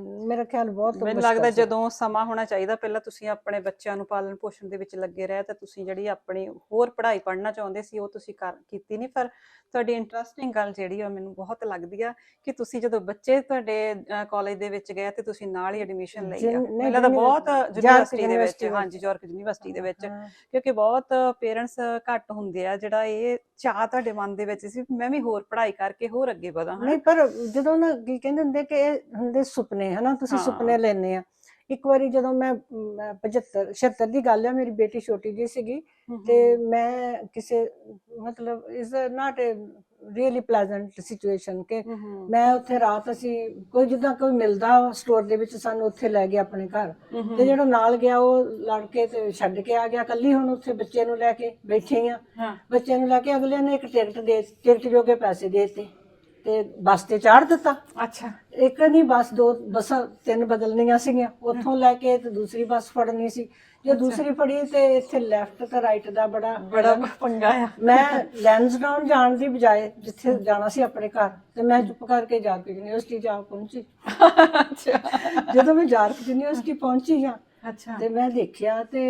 ਮੇਰਾ ਖਿਆਲ ਬਹੁਤ ਮੈਨੂੰ ਲੱਗਦਾ। ਜਦੋਂ ਸਮਾਂ ਹੋਣਾ ਚਾਹੀਦਾ ਪਹਿਲਾਂ ਤੁਸੀਂ ਆਪਣੇ ਬੱਚਿਆਂ ਨੂੰ ਪਾਲਣ ਪੋਸ਼ਣ ਦੇ ਵਿੱਚ ਲੱਗੇ ਰਹੇ ਤਾਂ ਤੁਸੀਂ ਜਿਹੜੀ ਆਪਣੀ ਹੋਰ ਪੜ੍ਹਾਈ ਪੜ੍ਹਨਾ ਚਾਹੁੰਦੇ ਸੀ ਉਹ ਤੁਸੀਂ ਕਰ ਕੀਤੀ ਨਹੀਂ ਪਰ ਤੁਹਾਡੀ ਇੰਟਰਸਟਿੰਗ ਗੱਲ ਜਿਹੜੀ ਆ ਮੈਨੂੰ ਬਹੁਤ ਲੱਗਦੀ ਆ ਕਿ ਤੁਸੀਂ ਜਦੋਂ ਬੱਚੇ ਤੁਹਾਡੇ ਕਾਲਜ ਦੇ ਵਿੱਚ ਗਏ ਤੇ ਤੁਸੀਂ ਨਾਲ ਹੀ ਐਡਮਿਸ਼ਨ ਲਈ ਆ ਤਾਂ ਜਿਨ- ਬਹੁਤ ਯੂਨੀਵਰਸਿਟੀ ਦੇ ਵਿੱਚ। ਹਾਂਜੀ ਜਾਰਕ ਯੂਨੀਵਰਸਿਟੀ ਦੇ ਵਿੱਚ। ਕਿਉਂਕਿ ਬਹੁਤ ਪੇਰੈਂਟਸ ਘੱਟ ਹੁੰਦੇ ਆ ਜਿਹੜਾ ਇਹ ਚਾਹ ਤੁਹਾਡੇ ਮਨ ਦੇ ਵਿੱਚ ਸੀ ਮੈਂ ਵੀ ਹੋਰ ਪੜ੍ਹਾਈ ਕਰਕੇ ਹੋਰ ਅੱਗੇ ਵਧਾਂ ਨਹੀਂ ਪਰ ਜਦੋਂ ਨਾ ਕੀ ਕਹਿੰਦੇ ਹੁੰਦੇ ਕਿ ਇਹ ਹੁੰਦੇ ਸੁਪਨੇ ਹਨਾ? ਤੁਸੀਂ ਹਾਂ। ਸੁਪਨੇ ਲੈਣੇ ਆ। ਇੱਕ ਵਾਰੀ ਜਦੋਂ ਮੈਂ ਅਮ, 75 76 ਦੀ ਗੱਲ ਆ ਮੇਰੀ ਬੇਟੀ ਛੋਟੀ ਜੀ ਸੀਗੀ ਤੇ ਮੈਂ ਕਿਸੇ ਮਤਲਬ ਇਸ ਨਾਟ ਰੀਅਲੀ ਪਲੇਜ਼ੈਂਟ ਸਿਚੁਏਸ਼ਨ ਕਿ ਹਮ, ਮੈਂ ਉੱਥੇ ਰਾਤ ਅਸੀਂ ਕੋਈ ਜਿੱਦਾਂ ਕੋਈ ਮਿਲਦਾ ਸਟੋਰ ਦੇ ਵਿੱਚ ਸਾਨੂੰ ਉੱਥੇ ਲੈ ਗਿਆ ਆਪਣੇ ਘਰ। ਹਮ, ਤੇ ਜਿਹੜਾ ਨਾਲ ਗਿਆ ਉਹ ਲੜ ਕੇ ਤੇ ਛੱਡ ਕੇ ਆ ਗਿਆ। ਕੱਲੀ ਹੁਣ ਉੱਥੇ ਬੱਚੇ ਨੂੰ ਲੈ ਕੇ ਬੈਠੀ ਆ। ਬੱਚੇ ਨੂੰ ਲੈ ਕੇ ਅਗਲੇ ਨੇ ਇੱਕ ਟਿਕਟ ਦੇ ਟਿਕਟ ਜੋਗੇ ਪੈਸੇ ਦੇ ਦਿੱਤੇ। ਤੇ ਬੱਸ ਤੇ ਚਾੜ ਦਿੱਤਾ। ਅੱਛਾ। ਇੱਕ ਨਹੀਂ ਬੱਸ ਦੋ ਬੱਸਾਂ ਤਿੰਨ ਬਦਲਣੀਆਂ ਸੀਗੀਆਂ। ਉੱਥੋਂ ਲੈ ਕੇ ਤੇ ਦੂਸਰੀ ਬੱਸ ਫੜਨੀ ਸੀ। ਜੇ ਦੂਸਰੀ ਫੜੀ ਤੇ ਇੱਥੇ ਲੈਫਟ ਤੇ ਰਾਈਟ ਦਾ ਬੜਾ ਬੜਾ ਪੰਗਾ ਆ। ਮੈਂ ਲੈਂਸਡਾਊਨ ਜਾਣ ਦੀ ਬਜਾਏ ਜਿੱਥੇ ਜਾਣਾ ਸੀ ਆਪਣੇ ਘਰ ਤੇ ਮੈਂ ਚੁੱਪ ਕਰਕੇ ਜਾ ਕੇ ਯੂਨੀਵਰਸਿਟੀ ਜਾ ਪਹੁੰਚੀ। ਅੱਛਾ। ਜਦੋਂ ਮੈਂ ਜਾਰਕ ਯੂਨੀਵਰਸਿਟੀ ਪਹੁੰਚੀ ਹਾਂ ਅੱਛਾ। ਤੇ ਮੈਂ ਦੇਖਿਆ ਤੇ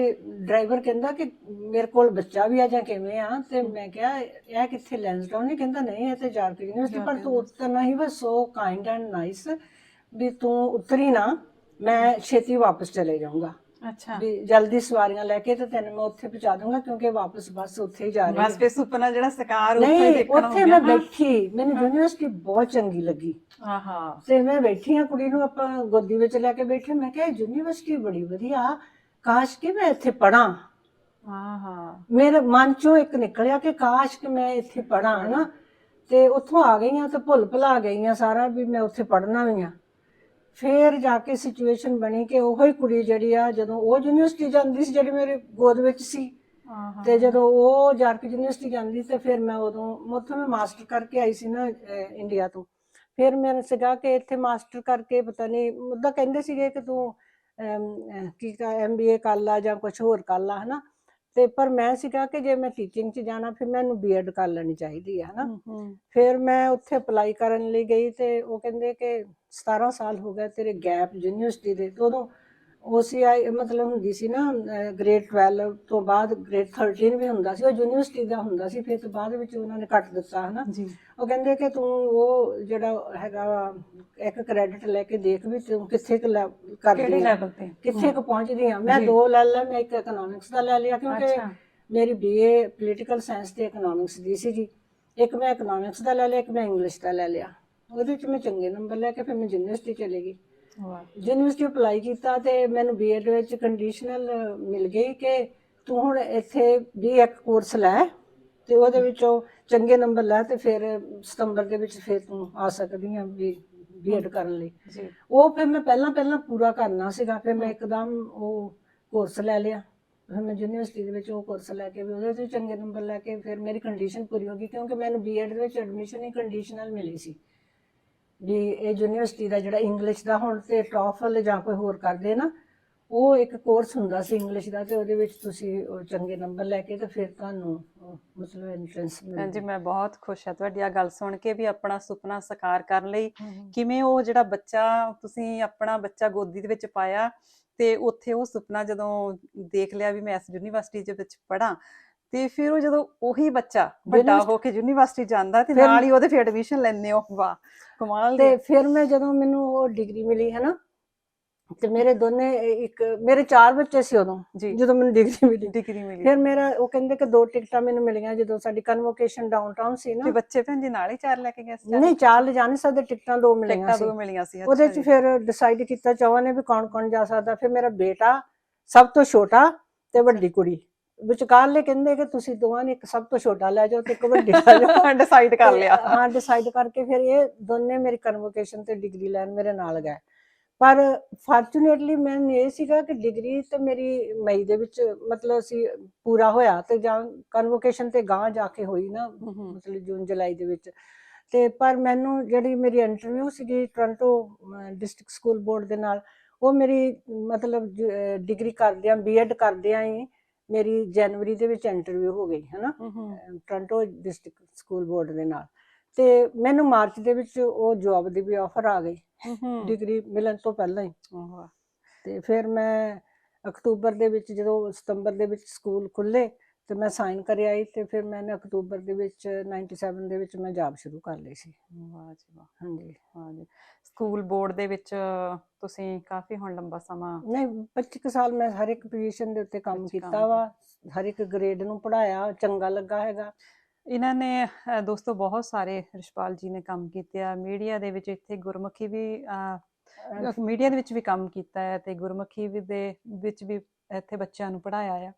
ਡਰਾਈਵਰ ਕਹਿੰਦਾ ਕਿ ਮੇਰੇ ਕੋਲ ਬੱਚਾ ਵੀ ਆ ਜਾਂ ਕਿਵੇਂ ਆ ਤੇ ਮੈਂ ਕਿਹਾ ਇਹ ਕਿੱਥੇ ਲੈਂਸਡਾਊਨ ਨਹੀਂ ਕਹਿੰਦਾ ਨਹੀਂ ਇਹ ਤੇ ਜਾਰਕ ਯੂਨੀਵਰਸਿਟੀ ਪਰ ਤੂੰ ਉਤਰਨਾ ਹੀ ਬਸ ਸੋ ਕਾਈਂਡ ਐਂਡ ਨਾਈਸ ਵੀ ਤੂੰ ਉਤਰੀ ਨਾ ਮੈਂ ਛੇਤੀ ਵਾਪਸ ਚਲੇ ਜਾਊਂਗਾ। ਅੱਛਾ। ਵੀ ਜਲਦੀ ਸਵਾਰੀਆਂ ਲੈ ਕੇ ਤੇ ਤੈਨੂੰ ਮੈਂ ਉੱਥੇ ਪਹੁੰਚਾ ਦੂੰਗਾ ਕਿਉਂਕਿ ਵਾਪਸ ਬੱਸ ਉੱਥੇ ਹੀ ਜਾ ਰਹੀ ਬਸ ਹੈ। ਫੇ ਸੁਪਨਾ ਜਿਹੜਾ ਸਕਾਰ ਉੱਥੇ ਹੀ ਨਹੀਂ ਦੇਖਣਾ ਉੱਥੇ ਮੈਂ ਬੈਠੀ। ਮੈਨੂੰ ਯੂਨੀਵਰਸਿਟੀ ਬਹੁਤ ਚੰਗੀ ਲੱਗੀ। ਆਹਾ। ਤੇ ਮੈਂ ਬੈਠੀ ਆ ਕੁੜੀ ਨੂੰ ਆਪਾਂ ਗੋਦੀ ਵਿੱਚ ਲੈ ਕੇ ਬੈਠੇ। ਮੈਂ ਕਿਹਾ ਯੂਨੀਵਰਸਿਟੀ ਬੜੀ ਵਧੀਆ। ਕਾਸ਼ ਕਿ ਮੈਂ ਇੱਥੇ ਪੜਾਂ ਆਹਾ। ਮੇਰੇ ਮਨ ਚੋਂ ਇੱਕ ਨਿਕਲਿਆ ਕਿ ਕਾਸ਼ ਕਿ ਮੈਂ ਇੱਥੇ ਪੜਾਂ ਹਨਾ। ਤੇ ਉੱਥੋਂ ਆ ਗਈਆਂ ਤੇ ਭੁੱਲ ਭੁਲਾ ਗਈਆਂ ਸਾਰਾ ਵੀ ਮੈਂ ਉੱਥੇ ਪੜਨਾ ਵੀ ਆ। ਫੇਰ ਜਾ ਕੇ ਸਿਚੁਏਸ਼ਨ ਬਣੀ ਕਿ ਉਹੋ ਹੀ ਕੁੜੀ ਜਿਹੜੀ ਆ ਜਦੋਂ ਉਹ ਯੂਨੀਵਰਸਿਟੀ ਜਾਂਦੀ ਸੀ ਜਿਹੜੀ ਮੇਰੇ ਗੋਦ ਵਿੱਚ ਸੀ ਤੇ ਜਦੋਂ ਉਹ ਜਾਰਕ ਯੂਨੀਵਰਸਿਟੀ ਜਾਂਦੀ ਤੇ ਫਿਰ ਮੈਂ ਉਦੋਂ ਉੱਥੋਂ ਮੈਂ ਮਾਸਟਰ ਕਰਕੇ ਆਈ ਸੀ ਨਾ ਇੰਡੀਆ ਤੋਂ। ਫਿਰ ਮੇਰਾ ਸੀਗਾ ਕਿ ਇੱਥੇ ਮਾਸਟਰ ਕਰਕੇ ਪਤਾ ਨਹੀਂ ਮੁੱਦਾ ਕਹਿੰਦੇ ਸੀਗੇ ਕਿ ਤੂੰ ਅਹ, ਕੀ ਐਮਬੀਏ ਕਰ ਲਾ ਜਾਂ ਕੁਝ ਹੋਰ ਕਰ ਲਾ ਹਨਾ? ਤੇ ਪਰ ਮੈਂ ਸੀਗਾ ਕਿ ਜੇ ਮੈਂ ਟੀਚਿੰਗ 'ਚ ਜਾਣਾ ਫਿਰ ਮੈਨੂੰ ਬੀਐਡ ਕਰ ਲੈਣੀ ਚਾਹੀਦੀ ਹੈ ਹਨਾ? ਫਿਰ ਮੈਂ ਉੱਥੇ ਅਪਲਾਈ ਕਰਨ ਲਈ ਗਈ ਤੇ ਉਹ ਕਹਿੰਦੇ ਕਿ 17 ਸਾਲ ਹੋ ਗਏ ਤੇਰੇ ਗੈਪ ਯੂਨੀਵਰਸਿਟੀ ਦੇ ਉਦੋਂ OCI ਮਤਲਬ ਹੁੰਦੀ ਸੀ ਨਾ ਗ੍ਰੇਡ 12 ਤੋਂ ਬਾਅਦ ਗ੍ਰੇਡ 13 ਵੀ ਹੁੰਦਾ ਸੀ ਉਹ ਯੂਨੀਵਰਸਿਟੀ ਦਾ ਹੁੰਦਾ ਸੀ ਫਿਰ ਤੋਂ ਬਾਅਦ ਵਿੱਚ ਉਹਨਾਂ ਨੇ ਕੱਟ ਦਿੱਤਾ ਹਨਾ। ਉਹ ਕਹਿੰਦੇ ਕਿ ਤੂੰ ਉਹ ਜਿਹੜਾ ਹੈਗਾ ਇੱਕ ਕ੍ਰੈਡਿਟ ਲੈ ਕੇ ਦੇਖ ਵੀ ਤੂੰ ਕਿੱਥੇ ਕੁ ਕਿਹੜੇ ਕਰਦੀ ਲੈਵਲ ਤੇ? ਕਿੱਥੇ ਕੁ ਪਹੁੰਚਦੀ ਆ। ਮੈਂ। ਦੋ ਲੈ ਲਿਆ ਮੈਂ ਇੱਕ ਇਕਨੋਮਿਕਸ ਦਾ ਲੈ ਲਿਆ ਕਿਉਂਕਿ ਮੇਰੀ ਬੀਏ ਪੋਲੀਟੀਕਲ ਸਾਇੰਸ ਤੇ ਇਕਨੋਮਿਕਸ ਦੀ ਸੀਗੀ ਇੱਕ ਮੈਂ ਇਕਨੋਮਿਕਸ ਦਾ ਲੈ ਲਿਆ ਇੱਕ ਮੈਂ ਇੰਗਲਿਸ਼ ਦਾ ਲੈ ਲਿਆ। ਉਹਦੇ ਵਿੱਚ ਮੈਂ ਚੰਗੇ ਨੰਬਰ ਲੈ ਕੇ ਫਿਰ ਮੈਂ ਯੂਨੀਵਰਸਿਟੀ ਚਲੇ ਗਈ। ਯੂਨੀਵਰਸਿਟੀ ਅਪਲਾਈ ਕੀਤਾ ਤੇ ਮੈਨੂੰ ਬੀਐਡ ਵਿੱਚ ਕੰਡੀਸ਼ਨਲ ਮਿਲ ਗਈ ਕਿ ਤੂੰ ਹੁਣ ਇੱਥੇ ਵੀ ਇੱਕ ਕੋਰਸ ਲੈ ਤੇ ਉਹਦੇ ਵਿੱਚੋਂ ਚੰਗੇ ਨੰਬਰ ਲੈ ਤੇ ਫਿਰ ਸਤੰਬਰ ਦੇ ਵਿੱਚ ਫਿਰ ਤੂੰ ਆ ਸਕਦੀ ਆ ਵੀ ਬੀਐਡ ਕਰਨ ਲਈ। ਉਹ ਫਿਰ ਮੈਂ ਪਹਿਲਾਂ ਪਹਿਲਾਂ ਪੂਰਾ ਕਰਨਾ ਸੀਗਾ ਫਿਰ ਮੈਂ ਇੱਕਦਮ ਉਹ ਕੋਰਸ ਲੈ ਲਿਆ। ਫਿਰ ਮੈਂ ਯੂਨੀਵਰਸਿਟੀ ਦੇ ਵਿੱਚ ਉਹ ਕੋਰਸ ਲੈ ਕੇ ਵੀ ਉਹਦੇ 'ਚ ਚੰਗੇ ਨੰਬਰ ਲੈ ਕੇ ਫਿਰ ਮੇਰੀ ਕੰਡੀਸ਼ਨ ਪੂਰੀ ਹੋ ਗਈ ਕਿਉਂਕਿ ਮੈਨੂੰ ਬੀਐਡ ਦੇ ਵਿੱਚ ਐਡਮਿਸ਼ਨ ਹੀ ਕੰਡੀਸ਼ਨਲ ਮਿਲੀ ਸੀ। ਵੀ ਇਹ ਯੂਨੀਵਰਸਿਟੀ ਦਾ ਜਿਹੜਾ ਇੰਗਲਿਸ਼ ਦਾ ਹੁਣ ਤੇ ਟੌਫਲ ਜਾਂ ਕੋਈ ਹੋਰ ਕਰਦੇ ਨਾ ਉਹ ਇੱਕ ਕੋਰਸ ਹੁੰਦਾ ਸੀ ਇੰਗਲਿਸ਼ ਦਾ ਤੇ ਉਹਦੇ ਵਿੱਚ ਤੁਸੀਂ ਚੰਗੇ ਨੰਬਰ ਲੈ ਕੇ ਤੇ ਫਿਰ ਤੁਹਾਨੂੰ ਮਤਲਬ ਐਂਟਰੈਂਸ ਭੈਣ ਜੀ ਮੈਂ ਬਹੁਤ ਖੁਸ਼ ਹਾਂ ਤੁਹਾਡੀ ਆ ਗੱਲ ਸੁਣ ਕੇ ਵੀ ਆਪਣਾ ਸੁਪਨਾ ਸਾਕਾਰ ਕਰਨ ਲਈ। ਕਿਵੇਂ ਉਹ ਜਿਹੜਾ ਬੱਚਾ ਤੁਸੀਂ ਆਪਣਾ ਬੱਚਾ ਗੋਦੀ ਦੇ ਵਿੱਚ ਪਾਇਆ ਤੇ ਉੱਥੇ ਉਹ ਸੁਪਨਾ ਜਦੋਂ ਦੇਖ ਲਿਆ ਵੀ ਮੈਂ ਇਸ ਯੂਨੀਵਰਸਿਟੀ ਦੇ ਵਿੱਚ ਪੜਾਂ ਤੇ ਫਿਰ ਉਹ ਜਦੋਂ ਉਹੀ ਬੱਚਾ ਵੱਡਾ ਹੋ ਕੇ ਯੂਨੀਵਰਸਿਟੀ ਜਾਂਦਾ ਤੇ ਨਾਲ ਹੀ ਉਹਦੇ ਫਿਰ ਐਡਮਿਸ਼ਨ ਲੈਣੇ ਹੋ। ਵਾਹ ਕਮਾਲ ਤੇ ਫਿਰ ਮੈਂ ਜਦੋਂ ਮੈਨੂੰ ਉਹ ਡਿਗਰੀ ਮਿਲੀ ਹੈ ਨਾ ਤੇ ਮੇਰੇ ਦੋਨੇ ਇੱਕ ਮੇਰੇ ਚਾਰ ਬੱਚੇ ਸੀ ਉਦੋਂ ਜਦੋਂ ਮੈਨੂੰ ਡਿਗਰੀ ਮਿਲੀ। ਡਿਗਰੀ ਮਿਲੀ। ਫਿਰ ਮੇਰਾ ਉਹ ਕਹਿੰਦੇ ਕਿ ਦੋ ਟਿਕਟਾਂ ਮੈਨੂੰ ਮਿਲੀਆਂ ਜਦੋਂ ਸਾਡੀ ਕਨਵੋਕੇਸ਼ਨ ਡਾਊਨਟਾਊਨ ਸੀ ਨਾ। ਤੇ ਬੱਚੇ ਭੈਣ ਜੀ ਨਾਲ ਹੀ ਚਾਰ ਲੈ ਕੇ ਗਏ ਸੀ? ਨਹੀਂ ਚਾਰ ਲਿਜਾ ਨਹੀਂ ਸਕਦੇ ਟਿਕਟਾਂ ਦੋ ਮਿਲੀਆਂ ਟਿਕਟਾਂ ਸੀ। ਦੋ ਮਿਲੀਆਂ ਸੀ ਉਹਦੇ ਚ। ਫਿਰ ਡਿਸਾਈਡ ਕੀਤਾ ਚੌਹਾਂ ਨੇ ਵੀ ਕੌਣ ਕੌਣ ਜਾ ਸਕਦਾ। ਫਿਰ ਮੇਰਾ ਬੇਟਾ ਸਭ ਤੋਂ ਛੋਟਾ ਤੇ ਵੱਡੀ ਕੁੜੀ। ਵਿਚਕਾਰਲੇ ਕਹਿੰਦੇ ਕਿ ਤੁਸੀਂ ਦੋਵਾਂ ਨੇ ਇੱਕ ਸਭ ਤੋਂ ਛੋਟਾ ਲੈ ਜਾਓ ਤੇ ਇੱਕ ਵੱਡੀ ਲੈ ਜਾਓ। ਡਿਸਾਈਡ ਕਰ ਲਿਆ। ਹਾਂ ਡਿਸਾਈਡ ਕਰਕੇ ਫਿਰ ਇਹ ਦੋਨੇ ਮੇਰੀ ਕਨਵੋਕੇਸ਼ਨ ਤੇ ਡਿਗਰੀ ਲੈਣ ਮੇਰੇ ਨਾਲ ਗਏ। ਪਰ ਫਾਰਚੂਨੇਟਲੀ ਮੈਨੂੰ ਇਹ ਸੀਗਾ ਕਿ ਡਿਗਰੀ ਤੇ ਮੇਰੀ ਮਈ ਦੇ ਵਿੱਚ ਮਤਲਬ ਅਸੀਂ ਪੂਰਾ ਹੋਇਆ ਤੇ ਜਾਂ ਕਨਵੋਕੇਸ਼ਨ ਤੇ ਗਾਂ ਜਾ ਕੇ ਹੋਈ ਨਾ ਮਤਲਬ ਜੂਨ ਜੁਲਾਈ ਦੇ ਵਿੱਚ। ਤੇ ਪਰ ਮੈਨੂੰ ਜਿਹੜੀ ਮੇਰੀ ਇੰਟਰਵਿਊ ਸੀਗੀ ਟੋਰਾਂਟੋ ਡਿਸਟ੍ਰਿਕਟ ਸਕੂਲ ਬੋਰਡ ਦੇ ਨਾਲ ਉਹ ਮੇਰੀ ਮਤਲਬ ਡਿਗਰੀ ਕਰਦਿਆਂ ਬੀਐਡ ਕਰਦਿਆਂ ਹੀ ਮੇਰੀ ਜਨਵਰੀ ਦੇ ਵਿੱਚ ਇੰਟਰਵਿਊ ਹੋ ਗਈ ਹਨਾ? ਟੋਰਾਂਟੋ ਡਿਸਟ੍ਰਿਕਟ ਸਕੂਲ ਬੋਰਡ ਦੇ ਨਾਲ। ਤੇ ਮੈਨੂੰ ਮਾਰਚ ਦੇ ਵਿੱਚ ਉਹ ਜੌਬ ਦੀ ਵੀ ਆਫਰ ਆ ਗਈ। ਡਿਗਰੀ ਮਿਲਣ ਤੋਂ ਪਹਿਲਾਂ ਹੀ। ਤੇ ਫਿਰ ਮੈਂ ਅਕਤੂਬਰ ਦੇ ਵਿੱਚ ਜਦੋਂ ਸਤੰਬਰ ਦੇ ਵਿੱਚ ਸਕੂਲ ਖੁੱਲੇ ਤੇ ਮੈਂ ਸਾਈਨ ਕਰਿਆ ਆਈ ਤੇ ਫਿਰ ਮੈंने ਅਕਤੂਬਰ ਦੇ ਵਿੱਚ 97 ਦੇ ਵਿੱਚ ਮੈਂ ਜੌਬ ਸ਼ੁਰੂ ਕਰ ਲਈ ਸੀ। ਵਾਹ ਜੀ ਵਾਹ। ਹਾਂਜੀ। ਹਾਂ ਜੀ। ਸਕੂਲ ਬੋਰਡ ਦੇ ਵਿੱਚ ਤੁਸੀਂ ਕਾਫੀ ਹੁਣ ਲੰਬਾ ਸਮਾਂ ਨਹੀਂ 25 ਕੁ ਸਾਲ ਮੈਂ ਹਰ ਇੱਕ ਪੋਜੀਸ਼ਨ ਦੇ ਉੱਤੇ ਕੰਮ ਕੀਤਾ ਵਾ ਹਰ ਇੱਕ ਗ੍ਰੇਡ ਨੂੰ ਪੜਾਇਆ ਚੰਗਾ ਲੱਗਾ ਹੈਗਾ। ਇਹਨਾਂ ਨੇ ਦੋਸਤੋ ਬਹੁਤ ਸਾਰੇ ਰਿਸ਼ਪਾਲ ਜੀ ਨੇ ਕੰਮ ਕੀਤੇ ਆ। ਮੀਡੀਆ ਦੇ ਵਿੱਚ ਇੱਥੇ ਗੁਰਮੁਖੀ ਵੀ ਮੀਡੀਆ ਦੇ ਵਿੱਚ ਵੀ ਕੰਮ ਕੀਤਾ ਹੈ ਤੇ ਗੁਰਮੁਖੀ ਵੀ ਦੇ ਵਿੱਚ ਵੀ ਇੱਥੇ ਬੱਚਿਆਂ ਨੂੰ ਪੜਾਇਆ ਆ।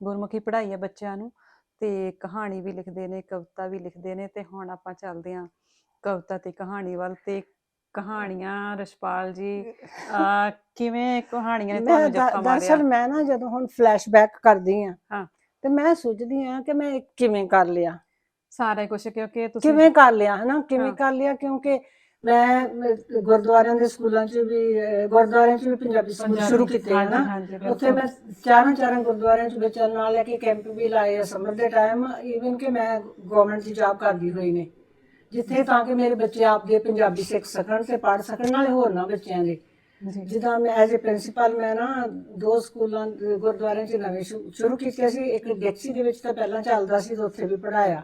ਗੁਰਮੁਖੀ ਪੜ੍ਹਾਈ ਹੈ ਬੱਚਿਆਂ ਨੂੰ ਤੇ ਕਹਾਣੀ ਵੀ ਲਿਖਦੇ ਨੇ ਕਵਿਤਾ ਵੀ ਲਿਖਦੇ ਨੇ ਤੇ ਹੁਣ ਆਪਾਂ ਚੱਲਦੇ ਹਾਂ ਕਵਿਤਾ ਤੇ ਕਹਾਣੀ ਵੱਲ ਤੇ ਕਹਾਣੀਆਂ ਰਿਸ਼ਪਾਲ ਜੀ [LAUGHS] ਅ, ਕਿਵੇਂ ਕਹਾਣੀਆਂ ਨੇ ਤੁਹਾਨੂੰ ਜੱਫਾ ਮਾਰਿਆ ਮੈਂ ਨਾ ਜਦੋਂ ਹੁਣ ਫਲੈਸ਼ਬੈਕ ਕਰਦੀ ਆ ਹਾਂ। ਤੇ ਮੈਂ ਸੋਚਦੀ ਆ ਕਿ ਮੈਂ ਕਿਵੇਂ ਕਰ ਲਿਆ ਸਾਰਾ ਕੁਝ ਕਿਉਂਕਿ ਤੁਸੀਂ ਕਿਵੇਂ ਕਰ ਲਿਆ ਹਨਾ ਕਿਵੇਂ। ਕਰ ਲਿਆ ਕਿਉਂਕਿ ਮੈਂ ਗੁਰਦੁਆਰਿਆਂ ਦੇ ਸਕੂਲਾਂ 'ਚ ਵੀ ਗੁਰਦੁਆਰਿਆਂ 'ਚ ਵੀ ਪੰਜਾਬੀ ਸਕੂਲ ਸ਼ੁਰੂ ਕੀਤੇ ਹਨਾ ਹਾਂਜੀ, ਉੱਥੇ। ਮੈਂ ਚਾਰਾਂ ਚਾਰਾਂ ਗੁਰਦੁਆਰਿਆਂ 'ਚ ਬੱਚਿਆਂ ਨਾਲ ਲੈ ਕੇ ਕੈਂਪ ਵੀ ਲਾਏ ਆ। ਸਮਰ ਦੇ ਟਾਈਮ ਈਵਨ ਕਿ ਮੈਂ ਗਵਰਨਮੈਂਟ ਦੀ ਜੌਬ ਕਰਦੀ ਹੋਈ ਨੇ। ਜਿੱਥੇ ਤਾਂ ਕਿ ਮੇਰੇ ਬੱਚੇ ਆਪਦੇ ਪੰਜਾਬੀ ਸਿੱਖ ਸਕਣ ਤੇ ਪੜ੍ਹ ਸਕਣ ਨਾਲੇ ਹੋਰ ਨਾ ਬੱਚਿਆਂ ਦੇ। ਜਿੱਦਾਂ ਮੈਂ ਐਜ਼ ਅ ਪ੍ਰਿੰਸੀਪਲ ਮੈਂ ਨਾ ਦੋ ਸਕੂਲਾਂ ਗੁਰਦੁਆਰਿਆਂ 'ਚ ਨਵੇਂ ਸ਼ੁਰੂ ਕੀਤੇ ਸੀ। ਇੱਕ ਡੈਕਸੀ ਦੇ ਵਿੱਚ ਤਾਂ ਪਹਿਲਾਂ ਚੱਲਦਾ ਸੀ ਤੇ ਉੱਥੇ ਵੀ ਪੜਾਇਆ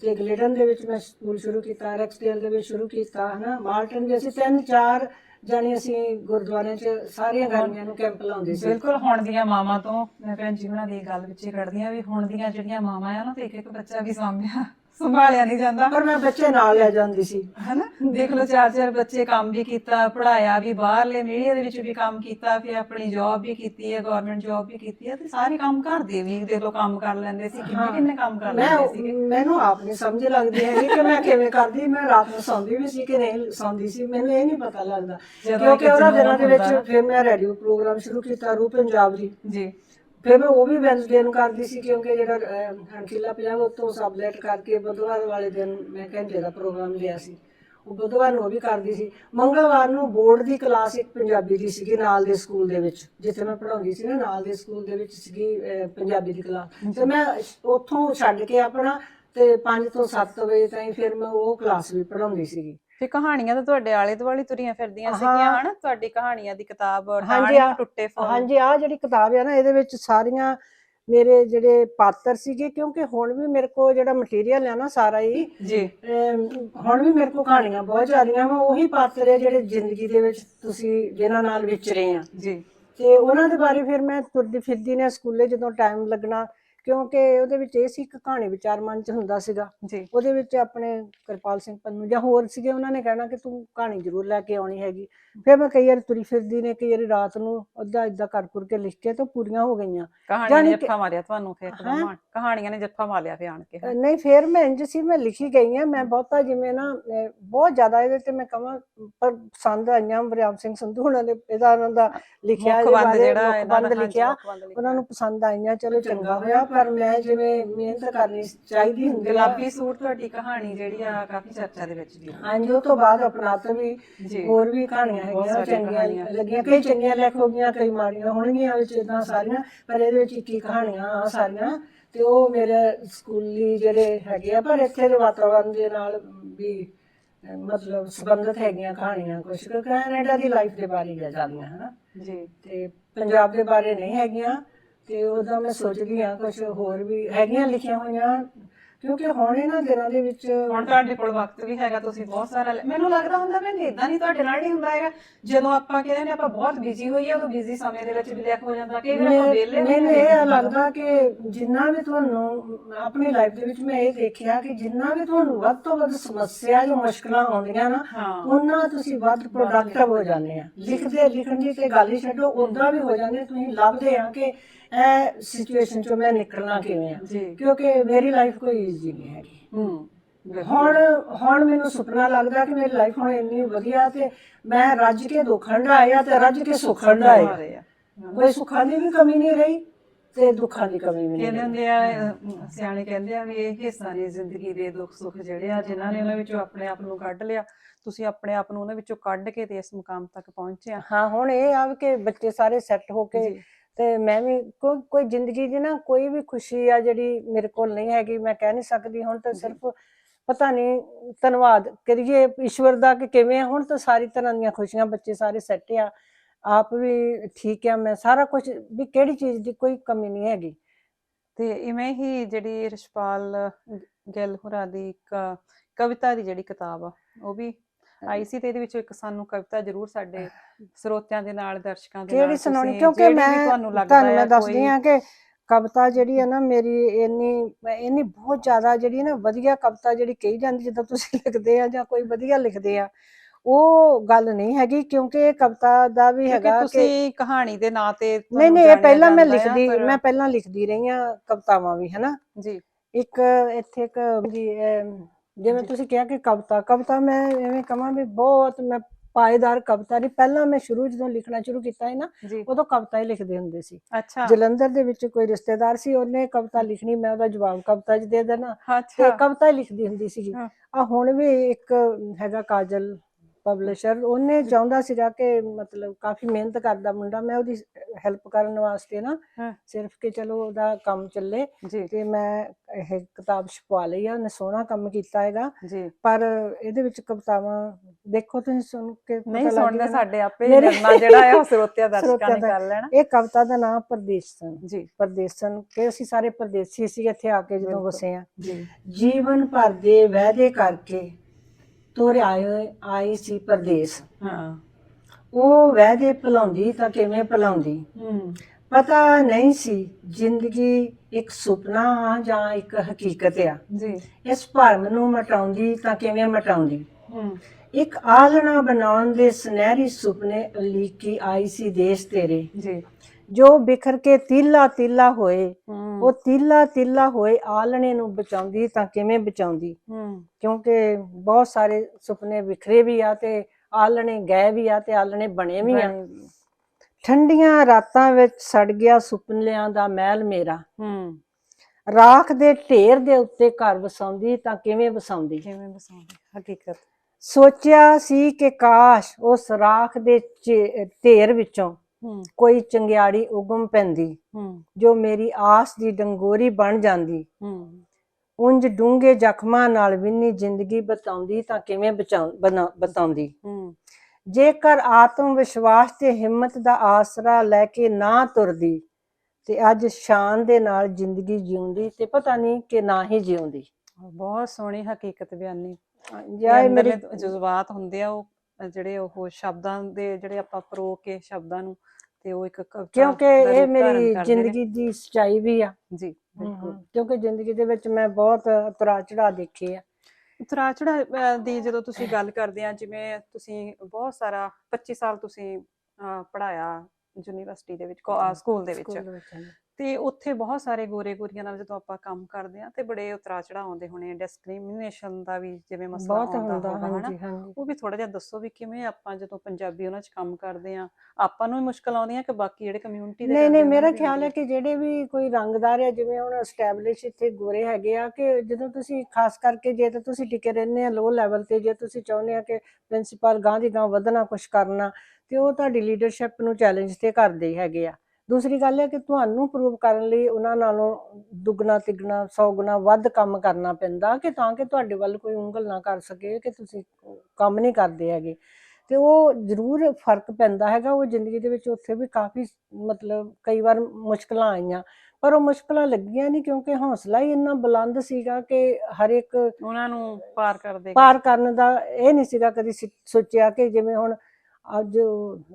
ਤੇ ਗਲੇਡਨ ਦੇ ਵਿੱਚ ਮੈਂ ਸਕੂਲ ਸ਼ੁਰੂ ਕੀਤਾ ਰੈਕਸਡੇਲ ਦੇ ਵਿੱਚ ਸ਼ੁਰੂ ਕੀਤਾ ਹਨਾ? ਮਾਲਟਨ ਦੇ ਅਸੀਂ ਤਿੰਨ ਚਾਰ ਜਾਨੀ ਅਸੀਂ ਗੁਰਦੁਆਰਿਆਂ 'ਚ ਸਾਰੀਆਂ ਗਰਮੀਆਂ ਨੂੰ ਕੈਂਪ ਲਾਉਂਦੇ ਸੀ। ਬਿਲਕੁਲ ਹੁਣ ਦੀਆਂ ਮਾਵਾਂ ਤੋਂ ਮੈਂ ਭੈਣ ਜੀ ਉਹਨਾਂ ਦੀ ਗੱਲ ਵਿੱਚ ਹੀ ਕੱਢਦੀ ਆ ਵੀ ਹੁਣ ਦੀਆਂ ਜਿਹੜੀਆਂ ਮਾਵਾਂ ਆ ਨਾ ਤੇ ਇੱਕ ਇੱਕ ਬੱਚਾ ਵੀ ਸਾਂਭਿਆ। ਸੰਭਾਲਿਆ ਨਹੀਂ ਜਾਂਦਾ। ਪਰ ਮੈਂ ਬੱਚੇ ਨਾਲ ਲੈ ਜਾਂਦੀ ਸੀ। ਹਨਾ? ਦੇਖ ਲਓ ਚਾਰ ਚਾਰ ਬੱਚੇ ਕੰਮ ਵੀ ਕੀਤਾ ਪੜਾਇਆ ਵੀ ਬਾਹਰਲੇ ਮੀਡੀਆ ਦੇ ਵਿੱਚ ਵੀ ਕੰਮ ਕੀਤਾ ਫਿਰ ਆਪਣੀ ਜੌਬ ਵੀ ਕੀਤੀ ਹੈ ਗਵਰਨਮੈਂਟ ਜੌਬ ਵੀ ਕੀਤੀ ਹੈ ਤੇ ਸਾਰੇ ਕੰਮ ਘਰ ਦੇ ਵੀ ਦੇਖ ਲਓ ਕੰਮ ਕਰ ਲੈਂਦੇ ਸੀ ਕਿੰਨੇ ਕਿੰਨੇ ਕੰਮ ਕਰ ਲੈਂਦੇ ਸੀਗੇ। ਮੈਨੂੰ ਆਪ ਨਹੀਂ ਸਮਝ ਲੱਗਦੀ ਹੈ ਕਿ ਮੈਂ ਕਿਵੇਂ ਕਰਦੀ ਮੈਂ ਰਾਤ ਨੂੰ ਸੌਂਦੀ ਵੀ ਸੀ ਕਿ ਨਹੀਂ ਸੌਂਦੀ ਸੀ ਮੈਨੂੰ ਇਹ ਨਹੀਂ ਪਤਾ ਲੱਗਦਾ। ਕਿਉਂਕਿ ਉਹਨਾਂ ਦਿਨਾਂ ਦੇ। ਵਿੱਚ ਫਿਰ ਮੈਂ ਰੇਡੀਓ ਪ੍ਰੋਗਰਾਮ ਸ਼ੁਰੂ ਕੀਤਾ ਰੂ ਪੰਜਾਬ ਜੀ ਜੀ। ਫਿਰ ਮੈਂ ਉਹ ਵੀ ਵੈਨਸਡੇ ਨੂੰ ਕਰਦੀ ਸੀ ਕਿਉਂਕਿ ਜਿਹੜਾ ਹਣਕੀਲਾ ਪੰਜਾਬ ਉੱਤੋਂ ਸਬਲੇਟ ਕਰਕੇ ਬੁੱਧਵਾਰ ਵਾਲੇ ਦਿਨ ਮੈਂ ਘੰਟੇ ਦਾ ਪ੍ਰੋਗਰਾਮ ਲਿਆ ਸੀ। ਉਹ ਬੁੱਧਵਾਰ ਨੂੰ ਉਹ ਵੀ ਕਰਦੀ ਸੀ। ਮੰਗਲਵਾਰ ਨੂੰ ਬੋਰਡ ਦੀ ਕਲਾਸ ਇੱਕ ਪੰਜਾਬੀ ਦੀ ਸੀਗੀ ਨਾਲ ਦੇ ਸਕੂਲ ਦੇ ਵਿੱਚ, ਜਿੱਥੇ ਮੈਂ ਪੜ੍ਹਾਉਂਦੀ ਸੀ ਨਾ, ਨਾਲ ਦੇ ਸਕੂਲ ਦੇ ਵਿੱਚ ਸੀਗੀ ਪੰਜਾਬੀ ਦੀ ਕਲਾਸ। ਤੇ ਮੈਂ ਉੱਥੋਂ ਛੱਡ ਕੇ ਆਪਣਾ ਤੇ 5 ਤੋਂ 7 ਵਜੇ ਤਾਈਂ ਫਿਰ ਮੈਂ ਉਹ ਕਲਾਸ ਵੀ ਪੜ੍ਹਾਉਂਦੀ ਸੀਗੀ। ਫਿਰ ਕਹਾਣੀਆਂ ਤਾਂ ਤੁਹਾਡੇ ਆਲੇ ਦੁਆਲੇ ਤੁਰੀਆਂ ਫਿਰਦੀਆਂ ਹਾਂ। ਸੀਗੀਆਂ ਹਨਾ? ਤੁਹਾਡੀ ਕਹਾਣੀਆਂ ਦੀ ਕਿਤਾਬ ਹਾਂਜੀ, ਟਾਹਣੀਆਂ ਆ- ਟੁੱਟੇ ਫੁੱਲ। ਹਾਂਜੀ ਆ ਜਿਹੜੀ ਕਿਤਾਬ ਹੈ ਨਾ ਇਹਦੇ ਵਿੱਚ ਸਾਰੀਆਂ ਮੇਰੇ ਜਿਹੜੇ ਪਾਤਰ ਸੀਗੇ ਕਿਉਂਕਿ ਹੁਣ ਵੀ ਮੇਰੇ ਕੋਲ ਜਿਹੜਾ ਮਟੀਰੀਅਲ ਹੈ ਨਾ ਸਾਰਾ ਹੀ ਜੀ। ਅਮ, ਹੁਣ ਵੀ ਮੇਰੇ ਕੋਲ ਕਹਾਣੀਆਂ ਬਹੁਤ ਜ਼ਿਆਦੀਆਂ ਵਾ। ਉਹੀ ਪਾਤਰ ਹੈ ਜਿਹੜੇ ਜ਼ਿੰਦਗੀ ਦੇ ਵਿੱਚ ਤੁਸੀਂ ਜਿਨ੍ਹਾਂ ਨਾਲ ਵਿਚਰੇ ਆ। ਜੀ। ਤੇ ਉਹਨਾਂ ਦੇ ਬਾਰੇ ਫਿਰ ਮੈਂ ਤੁਰਦੀ ਫਿਰਦੀ ਨੇ ਸਕੂਲੇ ਜਦੋਂ ਟਾਈਮ ਲੱਗਣਾ ਕਿਉਂਕਿ ਉਹਦੇ ਵਿੱਚ ਇਹ ਸੀ ਇੱਕ ਕਹਾਣੀ ਵਿਚਾਰ ਮਨ ਚ ਹੁੰਦਾ ਸੀਗਾ। ਜੀ। ਉਹਦੇ ਵਿੱਚ ਆਪਣੇ ਕਿਰਪਾਲ ਸਿੰਘ ਪੰਨੂ ਜਾਂ ਹੋਰ ਸੀਗੇ ਉਹਨਾਂ ਨੇ ਕਹਿਣਾ ਕਿ ਤੂੰ ਕਹਾਣੀ ਜ਼ਰੂਰ ਲੈ ਕੇ ਆਉਣੀ ਹੈਗੀ। ਫਿਰ ਮੈਂ ਕਈ ਵਾਰ ਤੁਰੀ ਫਿਰਦੀ ਨੇ ਕਈ ਵਾਰੀ ਰਾਤ ਨੂੰ ਅੱਧਾ ਇਦਾਂ ਕਰ ਕਰ ਕੇ ਲਿਖ ਕੇ ਤੇ ਪੂਰੀਆਂ ਹੋ ਗਈਆਂ। ਕਹਾਣੀਆਂ ਨੇ ਜੱਫਾ ਮਾਰਿਆ ਤੁਹਾਨੂੰ ਫਿਰ? ਇੱਕਦਮ ਕਹਾਣੀਆਂ ਨੇ ਜੱਫਾ ਮਾਰਿਆ ਫਿਰ ਆਣ ਕੇ ਨਹੀਂ ਫਿਰ ਮੈਂ ਇੰਜ ਸੀ ਮੈਂ ਲਿਖੀ ਗਈ ਆ ਮੈਂ ਬਹੁਤਾ ਜਿਵੇਂ ਨਾ ਬਹੁਤ ਜ਼ਿਆਦਾ ਇਹਦੇ ਤੇ ਮੈਂ ਕਹਾਂ ਪਰ ਪਸੰਦ ਆਈਆਂ ਵਰਿਆਮ ਸਿੰਘ ਸੰਧੂ ਉਹਨਾਂ ਨੇ ਇਹਦਾ ਉਹਨਾਂ ਦਾ ਲਿਖਿਆ ਜਿਹੜਾ ਮੁੱਖ ਇਹਨਾਂ ਦਾ ਬੰਦ ਲਿਖਿਆ। ਉਹਨਾਂ ਨੂੰ ਪਸੰਦ ਆਈਆਂ ਚਲੋ ਚੰਗਾ ਹੋਇਆ। ਪਰ ਮੈਂ ਜਿਵੇਂ ਮਿਹਨਤ ਕਰਨੀ ਚਾਹੀਦੀ ਹੁੰਦੀ ਆ। ਗੁਲਾਬੀ ਸੂਟ ਤੁਹਾਡੀ ਕਹਾਣੀ ਜਿਹੜੀ ਆ ਕਾਫੀ ਚਰਚਾ ਦੇ ਵਿੱਚ ਵੀ ਆ। ਹਾਂਜੀ ਉਹ ਤੋਂ ਬਾਅਦ ਆਪਣਾਤ ਵੀ ਜੀ। ਹੋਰ ਵੀ ਕਹਾਣੀਆਂ ਬਹੁਤ ਹੈਗੀਆਂ ਸਾਰੀਆਂ ਚੰਗੀਆਂ ਕਹਾਣੀਆਂ। ਲੱਗੀਆਂ। ਕਈ ਚੰਗੀਆਂ ਲਿਖ ਹੋ ਗਈਆਂ ਕਈ ਮਾੜੀਆਂ ਹੋਣਗੀਆਂ ਵਿੱਚ ਇਦਾਂ ਸਾਰੀਆਂ ਪਰ ਇਹਦੇ ਵਿੱਚ ਇੱਕ ਕਹਾਣੀਆਂ ਆ ਸਾਰੀਆਂ। ਤੇ ਉਹ ਮੇਰੇ ਸਕੂਲੀ ਜਿਹੜੇ ਹੈਗੇ ਆ ਪਰ ਇੱਥੇ ਦੇ ਵਾਤਾਵਰਣ ਦੇ ਨਾਲ ਵੀ ਅਹ, ਮਤਲਬ ਸੰਬੰਧਿਤ ਹੈਗੀਆਂ ਕਹਾਣੀਆਂ। ਕੁਝ ਕੈਨੇਡਾ ਦੀ ਲਾਈਫ ਦੇ ਬਾਰੇ ਹੀ ਆ ਜਾਂਦੀਆਂ ਹਨਾ? ਜੀ। ਤੇ ਪੰਜਾਬ ਦੇ ਬਾਰੇ ਨਹੀਂ ਹੈਗੀਆਂ। ਤੇ ਉਹਦਾ ਮੈਂ ਸੋਚਦੀ ਆ ਕੁਝ ਹੋਰ ਵੀ ਹੈਗੀਆਂ ਲਿਖੀਆਂ ਹੋਈਆਂ ਕਿਉਂਕਿ ਹੁਣ ਇਹਨਾਂ ਦਿਨਾਂ ਦੇ ਵਿੱਚ ਹੁਣ ਤੁਹਾਡੇ ਕੋਲ ਵਕਤ ਵੀ ਹੈਗਾ ਤੁਸੀਂ ਬਹੁਤ ਸਾਰਾ ਲੈ- ਮੈਨੂੰ ਲੱਗਦਾ ਹੁੰਦਾ ਮੈਂ ਇਦਾਂ ਨਹੀਂ ਤੁਹਾਡੇ ਨਾਲ ਨਹੀਂ ਹੁੰਦਾ ਹੈਗਾ। ਜਦੋਂ ਆਪਾਂ ਕਹਿੰਦੇ ਨੇ ਆਪਾਂ ਬਹੁਤ ਬਿਜ਼ੀ ਹੋਈਏ ਉਦੋਂ ਬਿਜ਼ੀ ਸਮੇਂ ਦੇ ਵਿੱਚ ਵੀ ਲਿਖ ਹੋ ਜਾਂਦਾ ਕਈ ਵਾਰ ਆਪਾਂ ਵਿਹਲੇ ਮੈਨੂੰ ਹੁੰਦੇ ਇਹ। ਲੱਗਦਾ ਕਿ ਜਿੰਨਾ ਵੀ ਤੁਹਾਨੂੰ ਆਪਣੀ ਲਾਈਫ ਦੇ ਵਿੱਚ ਮੈਂ ਇਹ ਦੇਖਿਆ ਕਿ ਜਿੰਨਾ ਵੀ ਤੁਹਾਨੂੰ ਵੱਧ ਤੋਂ ਵੱਧ ਸਮੱਸਿਆ ਜਾਂ ਮੁਸ਼ਕਲਾਂ ਆਉਂਦੀਆਂ ਨਾ ਹਾਂ। ਉਹਨਾਂ ਤੁਸੀਂ ਵੱਧ ਪ੍ਰੋਡਕਟਿਵ ਹੋ ਜਾਂਦੇ ਆ। ਲਿਖਦੇ ਲਿਖਣ ਦੀ ਤੇ ਗੱਲ ਹੀ ਛੱਡੋ ਉਦਾਂ ਵੀ ਹੋ ਜਾਂਦੇ ਤੁਸੀਂ ਲੱਭਦੇ ਆ ਕਿ ਇਹ ਸਿਚੁਏਸ਼ਨ ਚੋਂ ਮੈਂ ਨਿਕਲਣਾ ਕਿਵੇਂ ਆ? ਜੀ। ਕਿਉਂਕਿ ਮੇਰੀ ਲਾਈਫ ਕੋਈ ਈਜ਼ੀ ਨਹੀਂ ਹੈਗੀ। ਹੂੰ। ਹੁਣ ਹੁਣ ਮੈਨੂੰ ਸੁਪਨਾ ਲੱਗਦਾ ਕਿ ਮੇਰੀ ਲਾਈਫ ਹੁਣ ਇੰਨੀ ਵਧੀਆ ਤੇ ਮੈਂ ਰੱਜ ਕੇ ਦੁੱਖਣ ਦਾ ਆਇਆ ਤੇ ਰੱਜ ਕੇ ਦਾ ਆ ਆਇਆ। ਕੋਈ ਸੁੱਖਾਂ ਦੀ ਵੀ ਕਮੀ ਨਹੀਂ ਰਹੀ ਤੇ ਦੁੱਖਾਂ ਦੀ ਕਮੀ ਵੀ ਨਹੀਂ ਕਹਿੰਦੇ ਹੁੰਦੇ ਆ ਅਹ, ਸਿਆਣੇ ਕਹਿੰਦੇ ਆ ਵੀ ਇਹ ਹਿੱਸਾ ਨੇ ਜ਼ਿੰਦਗੀ ਦੇ ਦੁੱਖ ਸੁੱਖ ਜਿਹੜੇ ਆ ਜਿਨ੍ਹਾਂ ਨੇ ਉਹਨਾਂ ਵਿੱਚੋਂ ਆਪਣੇ ਆਪ ਨੂੰ ਕੱਢ ਲਿਆ ਤੁਸੀਂ ਆਪਣੇ ਆਪ ਨੂੰ ਉਹਨਾਂ ਵਿੱਚੋਂ ਕੱਢ ਕੇ ਤੇ ਇਸ ਮੁਕਾਮ ਤੱਕ ਪਹੁੰਚੇ ਆ। ਹਾਂ ਹੁਣ ਇਹ ਆ ਵੀ ਕਿ ਬੱਚੇ ਸਾਰੇ ਸੈੱਟ ਹੋ ਕੇ ਜੀ। ਤੇ ਮੈਂ ਵੀ ਕੋਈ ਕੋਈ ਜ਼ਿੰਦਗੀ ਦੀ ਨਾ ਕੋਈ ਵੀ ਖੁਸ਼ੀ ਆ ਜਿਹੜੀ ਮੇਰੇ ਕੋਲ ਨਹੀਂ ਹੈਗੀ ਮੈਂ ਕਹਿ ਨਹੀਂ ਸਕਦੀ ਹੁਣ ਤਾਂ। ਸਿਰਫ ਪਤਾ ਨਹੀਂ ਧੰਨਵਾਦ ਕਰੀਏ ਈਸ਼ਵਰ ਦਾ ਕਿ ਕਿਵੇਂ ਆ, ਹੁਣ ਤਾਂ ਸਾਰੀ ਤਰ੍ਹਾਂ ਦੀਆਂ ਖੁਸ਼ੀਆਂ ਬੱਚੇ ਸਾਰੇ ਸੈੱਟ ਆ ਆਪ ਵੀ ਠੀਕ ਆ ਮੈਂ ਸਾਰਾ ਕੁਝ ਵੀ ਕਿਹੜੀ ਚੀਜ਼ ਦੀ ਕੋਈ ਕਮੀ ਨਹੀਂ ਹੈਗੀ ਤੇ ਇਵੇਂ ਹੀ ਜਿਹੜੀ ਰਿਸ਼ਪਾਲ ਗਿੱਲ ਹੋਰਾਂ ਦੀ ਇੱਕ ਕਵਿਤਾ ਦੀ ਜਿਹੜੀ ਕਿਤਾਬ ਆ ਉਹ ਵੀ ਆਈ ਸੀ ਤੇ ਇਹਦੇ ਵਿੱਚੋਂ ਇੱਕ ਸਾਨੂੰ ਕਵਿਤਾ ਜ਼ਰੂਰ ਸਾਡੇ ਸਰੋਤਿਆਂ ਦੇ ਨਾਲ ਦਰਸ਼ਕਾਂ ਦੇ ਨਾਲ ਸੁਣਾਉਣੀ ਕਿਉਂਕਿ ਮੈਂ ਤੁਹਾਨੂੰ ਮੈਂ ਹੈ ਦੱਸਦੀ ਆ ਕਿ ਕਵਿਤਾ ਜਿਹੜੀ ਹੈ ਨਾ ਮੇਰੀ ਇੰਨੀ ਇੰਨੀ ਬਹੁਤ ਜ਼ਿਆਦਾ ਜਿਹੜੀ ਨਾ ਵਧੀਆ ਕਵਿਤਾ ਜਿਹੜੀ ਕਹੀ ਜਾਂਦੀ ਜਿੱਦਾਂ ਤੁਸੀਂ ਲਿਖਦੇ ਆ ਜਾਂ ਕੋਈ ਵਧੀਆ ਲਿਖਦੇ ਆ ਉਹ ਗੱਲ ਨਹੀਂ ਹੈਗੀ ਕਿਉਂਕਿ ਇਹ ਕਵਿਤਾ ਦਾ ਵੀ ਹੈਗਾ ਕਿ ਤੁਸੀਂ ਕਹਾਣੀ ਦੇ ਨਾਂ ਤੇ ਨਹੀਂ ਨਹੀਂ ਇਹ ਪਹਿਲਾਂ ਮੈਂ ਲਿਖਦੀ ਮੈਂ ਪਹਿਲਾਂ ਲਿਖਦੀ ਰਹੀ ਆ ਕਵਿਤਾਵਾਂ ਵੀ ਹਨਾ? ਜੀ। ਇੱਕ ਇੱਥੇ ਇੱਕ ਜੀ ਜਿਵੇਂ। ਤੁਸੀਂ ਕਿਹਾ ਕਿ ਕਵਿਤਾ ਕਵਿਤਾ ਮੈਂ ਐਵੇਂ ਕਹਾਂ ਵੀ ਬਹੁਤ ਮੈਂ ਪਾਏਦਾਰ ਕਵਿਤਾ ਨਹੀਂ। ਪਹਿਲਾਂ ਮੈਂ ਸ਼ੁਰੂ ਜਦੋਂ ਲਿਖਣਾ ਸ਼ੁਰੂ ਕੀਤਾ ਹੈ ਨਾ ਜੀ। ਉਦੋਂ ਕਵਿਤਾ ਹੀ ਲਿਖਦੇ ਹੁੰਦੇ ਸੀ। ਅੱਛਾ। ਜਲੰਧਰ ਦੇ ਵਿੱਚ ਕੋਈ ਰਿਸ਼ਤੇਦਾਰ ਸੀ ਉਹਨੇ ਕਵਿਤਾ ਲਿਖਣੀ ਮੈਂ ਉਹਦਾ ਜਵਾਬ ਕਵਿਤਾ 'ਚ ਦੇ ਦੇਣਾ। ਤੇ ਅੱਛਾ। ਕਵਿਤਾ ਹੀ ਲਿਖਦੀ ਹੁੰਦੀ ਸੀ ਹਾਂ। ਆ ਹੁਣ ਵੀ ਇੱਕ ਹੈਗਾ ਕਾਜਲ ਪਬਲਿਸ਼ਰ ਉਹਨੇ ਚਾਹੁੰਦਾ ਸੀਗਾ ਕਿ ਮਤਲਬ ਕਾਫੀ ਮਿਹਨਤ ਕਰਦਾ ਮੁੰਡਾ ਮੈਂ ਉਹਦੀ ਹੈਲਪ ਕਰਨ ਵਾਸਤੇ ਨਾ। ਸਿਰਫ ਕਿ ਚਲੋ ਉਹਦਾ ਕੰਮ ਚੱਲੇ ਤੇ ਮੈਂ ਇਹ ਕਿਤਾਬ ਛਪਵਾ ਲਈ ਆ ਉਹਨੇ ਸੋਹਣਾ ਕੰਮ ਕੀਤਾ ਹੈਗਾ। ਪਰ ਇਹਦੇ ਵਿੱਚ ਕਵਿਤਾਵਾਂ ਦੇਖੋ ਤੁਸੀਂ ਸੁਣ ਕੇ ਨਹੀਂ ਸੁਣਦੇ। ਸਾਡੇ ਆਪੇ ਨਿਰਣਾ ਜਿਹੜਾ ਹੈ ਉਹ ਸਰੋਤਿਆਂ ਦਰਸ਼ਕਾਂ ਨੇ ਕਰ ਲੈਣਾ। ਇਹ ਕਵਿਤਾ ਦਾ ਨਾਮ ਪਰਦੇਸਨ। ਜੀ। ਪਰਦੇਸਨ ਕਿ ਅਸੀਂ ਸਾਰੇ ਪਰਦੇਸੀ ਸੀ ਇੱਥੇ ਆ ਕੇ ਜਦੋਂ। ਵਸੇ ਆ। ਜੀਵਨ ਭਰ ਦੇ ਵਾਅਦੇ ਕਰਕੇ ਤੋਰੇ ਆਏ ਆਈ ਸੀ ਪਰਦੇਸ। ਹਾਂ। ਉਹ ਵਾਅਦੇ ਭੁਲਾਉਂਦੀ ਤਾਂ ਕਿਵੇਂ ਭੁਲਾਉਂਦੀ? ਹੂੰ। ਪਤਾ ਨਹੀਂ ਸੀ ਜ਼ਿੰਦਗੀ ਇੱਕ ਸੁਪਨਾ ਆ ਜਾਂ ਇੱਕ ਹਕੀਕਤ ਆ। ਜੀ। ਇਸ ਭਰਮ ਨੂੰ ਮਟਾਉਂਦੀ ਤਾਂ ਕਿਵੇਂ ਮਟਾਉਂਦੀ? ਹੂੰ। ਇੱਕ ਆਲਣਾ ਬਣਾਉਣ ਦੇ ਸੁਨਹਿਰੀ ਸੁਪਨੇ ਉਲੀਕੀ ਆਈ ਸੀ ਦੇਸ਼ ਤੇਰੇ। ਜੀ। ਜੋ ਬਿਖਰ ਕੇ ਤੀਲਾ ਤੀਲਾ ਹੋਏ ਉਹ ਤੀਲਾ ਤੀਲਾ ਹੋਏ ਆਲਣੇ ਨੂੰ ਬਚਾਉਂਦੀ ਤਾਂ ਕਿਵੇਂ ਬਚਾਉਂਦੀ? ਕਿਉਂਕਿ ਬਹੁਤ ਸਾਰੇ ਸੁਪਨੇ ਵਿਖਰੇ ਵੀ ਆ ਤੇ ਆਲਣੇ ਗਏ ਵੀ ਆ ਤੇ ਆਲਣੇ ਬਣੇ ਵੀ ਆ। ਠੰਡੀਆਂ ਰਾਤਾਂ ਵਿੱਚ ਸੜ ਗਿਆ ਸੁਪਨਿਆਂ ਦਾ ਮਹਿਲ ਮੇਰਾ। ਹੂੰ। ਰਾਖ ਦੇ ਢੇਰ ਦੇ ਉੱਤੇ ਘਰ ਵਸਾਉਂਦੀ ਤਾਂ ਕਿਵੇਂ ਵਸਾਉਂਦੀ? ਕਿਵੇਂ ਬਸਾਉਂਦੇ ਹਕੀਕਤ। ਸੋਚਿਆ ਸੀ ਕਿ ਕਾਸ਼ ਉਸ ਰਾਖ ਦੇ ਢੇਰ ਵਿੱਚੋਂ ਕੋਈ ਚੰਗਿਆੜੀ ਉਗਮ ਪੈਂਦੀ ਜੋ ਮੇਰੀ ਆਸ ਦੀ ਡੰਗੋਰੀ ਬਣ ਜਾਂਦੀ। ਉੰਜ ਡੂੰਘੇ ਜ਼ਖਮਾਂ ਨਾਲ ਵਿੰਨੀ ਜ਼ਿੰਦਗੀ ਬਤਾਉਂਦੀ ਤਾਂ ਕਿਵੇਂ ਬਤਾਉਂਦੀ? ਜੇਕਰ ਆਤਮ ਵਿਸ਼ਵਾਸ ਤੇ ਹਿੰਮਤ ਦਾ ਆਸਰਾ ਲੈ ਕੇ ਨਾ ਤੁਰਦੀ ਤੇ ਅੱਜ ਸ਼ਾਨ ਦੇ ਨਾਲ ਜ਼ਿੰਦਗੀ ਜਿਉਂਦੀ ਤੇ ਪਤਾ ਨਹੀਂ ਕਿ ਨਾ ਹੀ ਜਿਉਂਦੀ। ਬਹੁਤ ਸੋਹਣੀ ਹਕੀਕਤ ਬਿਆਨੀ। ਜਾਏ ਮੇਰੀ ਜਜ਼ਬਾਤ ਹੁੰਦੇ ਆ ਉਹ ਜਿਹੜੇ ਉਹ ਸ਼ਬਦਾਂ ਦੇ ਜਿਹੜੇ ਆਪਾਂ ਪਰੋ ਕੇ ਸ਼ਬਦਾਂ ਨੂੰ ਤੇ ਉਹ ਇੱਕ ਕਵਿਤਾ ਕਿਉਂਕਿ ਦਾ ਇਹ ਰੂਪ ਮੇਰੀ ਧਾਰਨ ਕਰਦੇ ਨੇ। ਜ਼ਿੰਦਗੀ ਦੀ ਸਚਾਈ ਵੀ ਆ ਜੀ ਬਿਲਕੁਲ ਕਿਉਂਕਿ ਜ਼ਿੰਦਗੀ ਦੇ ਵਿੱਚ ਮੈਂ ਬਹੁਤ ਉਤਰਾ ਚੜਾ ਦੇਖੇ ਆ ਉਤਰਾ ਚੜਾ ਦੀ ਜਦੋਂ ਤੁਸੀਂ ਗੱਲ ਕਰਦੇ ਆ ਜਿਵੇਂ ਤੁਸੀਂ ਬਹੁਤ ਸਾਰਾ 25 ਸਾਲ ਤੁਸੀਂ ਪੜਾਇਆ ਯੂਨੀਵਰਸਿਟੀ ਦੇ ਵਿੱਚ ਕੋ- ਸਕੂਲ ਦੇ ਵਿੱਚ ਸਕੂਲ ਵਿੱਚ ਹਾਂਜੀ। ਤੇ ਉੱਥੇ ਬਹੁਤ ਸਾਰੇ ਗੋਰੇ ਗੋਰੀਆਂ ਨਾਲ ਜਦੋਂ ਆਪਾਂ ਕੰਮ ਕਰਦੇ ਆ ਤੇ ਬੜੇ ਉਤਰਾ ਚੜਾ ਆਉਂਦੇ ਹੋਣੇ ਡਿਸਕ੍ਰਿਮੀਨੇਸ਼ਨ ਦਾ ਵੀ ਜਿਵੇਂ ਮਸਲਾ ਆਉਂਦਾ ਹੁੰਦਾ ਹਨਾ? ਉਹ ਵੀ ਥੋੜਾ ਜਿਹਾ ਦੱਸੋ ਵੀ ਕਿਵੇਂ ਆਪਾਂ ਜਦੋਂ ਪੰਜਾਬੀ ਉਹਨਾਂ 'ਚ ਕੰਮ ਕਰਦੇ ਆ ਆਪਾਂ ਨੂੰ ਵੀ ਮੁਸ਼ਕਲ ਆਉਂਦੀਆਂ ਕਿ ਬਾਕੀ ਜਿਹੜੇ ਕਮਿਊਨਿਟੀ ਦੇ ਨਹੀਂ ਨਹੀਂ ਮੇਰਾ ਖਿਆਲ ਹੈ? ਕਿ ਜਿਹੜੇ ਵੀ ਕੋਈ ਰੰਗਦਾਰ ਹੈ ਜਿਵੇਂ ਹੁਣ ਐਸਟੈਬਲਿਸ਼ ਇੱਥੇ ਗੋਰੇ ਹੈਗੇ ਆ ਕਿ ਜਦੋਂ ਤੁਸੀਂ ਖਾਸ ਕਰਕੇ ਜੇ ਤਾਂ ਤੁਸੀਂ ਟਿਕੇ ਰਹਿੰਦੇ ਆ ਲੋ ਲੈਵਲ ਤੇ ਜੇ ਤੁਸੀਂ ਚਾਹੁੰਦੇ ਆ ਕਿ ਪ੍ਰਿੰਸੀਪਲ ਗਾਂ ਦੀ ਗਾਂ ਵਧਣਾ ਕੁਝ ਕਰਨਾ ਤੇ ਉਹ ਤੁਹਾਡੀ ਲੀਡਰਸ਼ਿਪ ਨੂੰ ਚੈਲੰਜ ਤੇ ਕਰਦੇ ਹੈਗੇ ਆ। ਦੂਸਰੀ ਗੱਲ ਹੈ ਕਿ ਤੁਹਾਨੂੰ ਪ੍ਰੂਵ ਕਰਨ ਲਈ ਉਹਨਾਂ ਨਾਲੋਂ ਦੁੱਗਣਾ ਤਿੱਗਣਾ 100 ਗੁਣਾ ਵੱਧ ਕੰਮ ਕਰਨਾ ਪੈਂਦਾ ਕਿ ਤਾਂ ਕਿ ਤੁਹਾਡੇ ਵੱਲ ਕੋਈ ਉਂਗਲ ਨਾ ਕਰ ਸਕੇ ਕਿ ਤੁਸੀਂ ਕੰਮ ਨਹੀਂ ਕਰਦੇ ਹੈਗੇ। ਤੇ ਉਹ ਜ਼ਰੂਰ ਫ਼ਰਕ ਪੈਂਦਾ ਹੈਗਾ ਉਹ ਜ਼ਿੰਦਗੀ ਦੇ ਵਿੱਚ ਉੱਥੇ ਵੀ ਕਾਫੀ ਮਤਲਬ ਕਈ ਵਾਰ ਮੁਸ਼ਕਲਾਂ ਆਈਆਂ। ਪਰ ਉਹ ਮੁਸ਼ਕਲਾਂ ਲੱਗੀਆਂ ਨਹੀਂ ਕਿਉਂਕਿ ਹੌਸਲਾ ਹੀ ਇੰਨਾ ਬੁਲੰਦ ਸੀਗਾ ਕਿ ਹਰ ਇੱਕ ਉਹਨਾਂ ਨੂੰ ਪਾਰ ਕਰ ਦੇਗਾ ਪਾਰ ਕਰਨ ਦਾ ਇਹ ਨਹੀਂ ਸੀਗਾ ਕਦੀ ਸੋਚਿਆ ਕਿ ਜਿਵੇਂ ਹੁਣ ਅੱਜ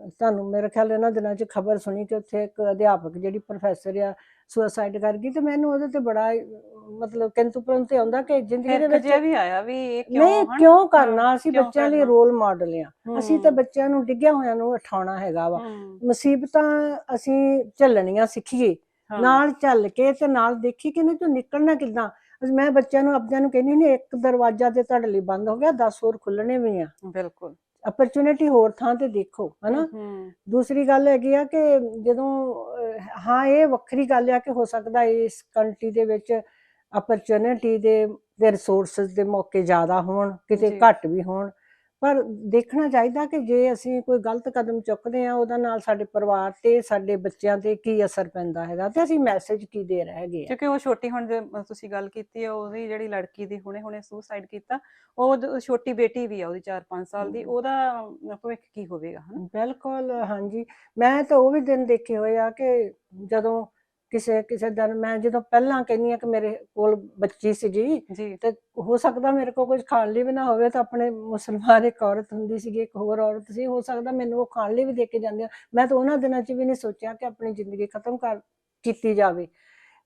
ਤੁਹਾਨੂੰ ਮੇਰੇ ਖਿਆਲ ਇਹਨਾਂ ਦਿਨਾਂ 'ਚ ਖਬਰ ਸੁਣੀ ਕਿ ਉੱਥੇ ਇੱਕ ਅਧਿਆਪਕ ਜਿਹੜੀ ਪ੍ਰੋਫੈਸਰ ਆ ਸੁਸਾਈਡ ਕਰ ਗਈ ਤੇ ਮੈਨੂੰ ਉਹਦੇ ਤੇ ਬੜਾ ਮਤਲਬ ਕਿੰਤੂ ਪਰੰਤੂ ਆਉਂਦਾ ਕਿ ਜ਼ਿੰਦਗੀ ਦੇ ਵਿੱਚ ਵੀ ਆਇਆ ਵੀ ਇਹ ਕਿਉਂ ਨਹੀਂ? ਕਿਉਂ ਕਰਨਾ? ਅਸੀਂ ਬੱਚਿਆਂ ਲਈ? ਰੋਲ ਮਾਡਲ ਆ। ਅਸੀਂ ਤਾਂ ਬੱਚਿਆਂ ਨੂੰ ਡਿੱਗਿਆ ਹੋਇਆਂ ਨੂੰ ਉਠਾਉਣਾ ਹੈਗਾ ਵਾ। ਮੁਸੀਬਤਾਂ ਅਸੀਂ ਝੱਲਣੀਆਂ ਸਿੱਖੀਏ। ਨਾਲ ਚੱਲ ਕੇ ਤੇ ਨਾਲ ਦੇਖੀ ਕਿ ਇਹਨਾਂ ਚੋਂ ਨਿਕਲਣਾ ਕਿੱਦਾਂ? ਅਸੀਂ- ਮੈਂ ਬੱਚਿਆਂ ਨੂੰ ਆਪਦਿਆਂ ਨੂੰ ਕਹਿੰਦੀ ਨਹੀਂ ਇੱਕ ਦਰਵਾਜ਼ਾ ਤੇ ਤੁਹਾਡੇ ਲਈ ਬੰਦ ਹੋ ਗਿਆ 10 ਹੋਰ ਖੁੱਲਣੇ ਵੀ ਆ। ਬਿਲਕੁਲ। ਅਪਰਚੂਨਿਟੀ ਹੋਰ ਥਾਂ ਤੇ ਦੇਖੋ ਹਨਾ? ਦੂਸਰੀ ਗੱਲ ਹੈਗੀ ਆ ਕਿ ਜਦੋਂ ਹਾਂ ਇਹ ਵੱਖਰੀ ਗੱਲ ਆ ਕਿ ਹੋ ਸਕਦਾ ਇਸ ਕੰਟਰੀ ਦੇ ਵਿੱਚ ਅਪਰਚੂਨਿਟੀ ਦੇ ਦੇ ਰਿਸੋਰਸਸ ਦੇ ਮੌਕੇ ਜ਼ਿਆਦਾ ਹੋਣ ਕਿਤੇ। ਘੱਟ ਵੀ ਹੋਣ। ਪਰ ਦੇਖਣਾ ਚਾਹੀਦਾ ਕਿ ਜੇ ਅਸੀਂ ਕੋਈ ਗਲਤ ਕਦਮ ਚੁੱਕਦੇ ਆ ਉਹਦਾ ਨਾਲ ਸਾਡੇ ਪਰਿਵਾਰ ਤੇ ਸਾਡੇ ਬੱਚਿਆਂ ਤੇ ਕੀ ਅਸਰ ਪੈਂਦਾ ਹੈਗਾ ਤੇ ਅਸੀਂ ਮੈਸੇਜ ਕੀ ਦੇ ਰਹੇ ਹੈਗੇ ਕਿਉਂਕਿ ਉਹ ਛੋਟੀ ਹੁਣ ਜੇ ਤੁਸੀਂ ਗੱਲ ਕੀਤੀ ਹੈ ਉਹਦੀ ਜਿਹੜੀ ਲੜਕੀ ਦੀ ਹੁਣੇ ਹੁਣੇ ਸੁਸਾਈਡ ਕੀਤਾ ਉਹ ਛੋਟੀ ਬੇਟੀ ਵੀ ਆ ਉਹਦੀ 4-5 ਸਾਲ ਦੀ। ਉਹਦਾ ਭਵਿੱਖ ਕੀ ਹੋਵੇਗਾ ਹਨਾ? ਬਿਲਕੁਲ ਹਾਂਜੀ। ਮੈਂ ਤਾਂ ਉਹ ਵੀ ਦਿਨ ਦੇਖੇ ਹੋਏ ਆ ਕਿ ਜਦੋਂ ਕਿਸੇ ਕਿਸੇ ਦਿਨ ਮੈਂ ਜਦੋਂ ਪਹਿਲਾਂ ਕਹਿੰਦੀ ਆ ਕਿ ਮੇਰੇ ਕੋਲ ਬੱਚੀ ਸੀਗੀ ਜੀ ਤੇ ਹੋ ਸਕਦਾ ਮੇਰੇ ਕੋਲ ਕੁਝ ਖਾਣ ਲਈ ਵੀ ਨਾ ਹੋਵੇ ਤਾਂ ਆਪਣੇ ਮੁਸਲਮਾਨ ਇੱਕ ਔਰਤ ਹੁੰਦੀ ਸੀਗੀ ਇੱਕ ਹੋਰ ਔਰਤ ਸੀ ਹੋ ਸਕਦਾ ਮੈਨੂੰ ਉਹ ਖਾਣ ਲਈ ਵੀ ਦੇ ਕੇ ਜਾਂਦੇ ਮੈਂ ਤਾਂ ਉਹਨਾਂ ਦਿਨਾਂ 'ਚ ਵੀ ਨਹੀਂ ਸੋਚਿਆ ਕਿ ਆਪਣੀ ਜ਼ਿੰਦਗੀ ਖਤਮ ਕਰ ਕੀਤੀ ਜਾਵੇ।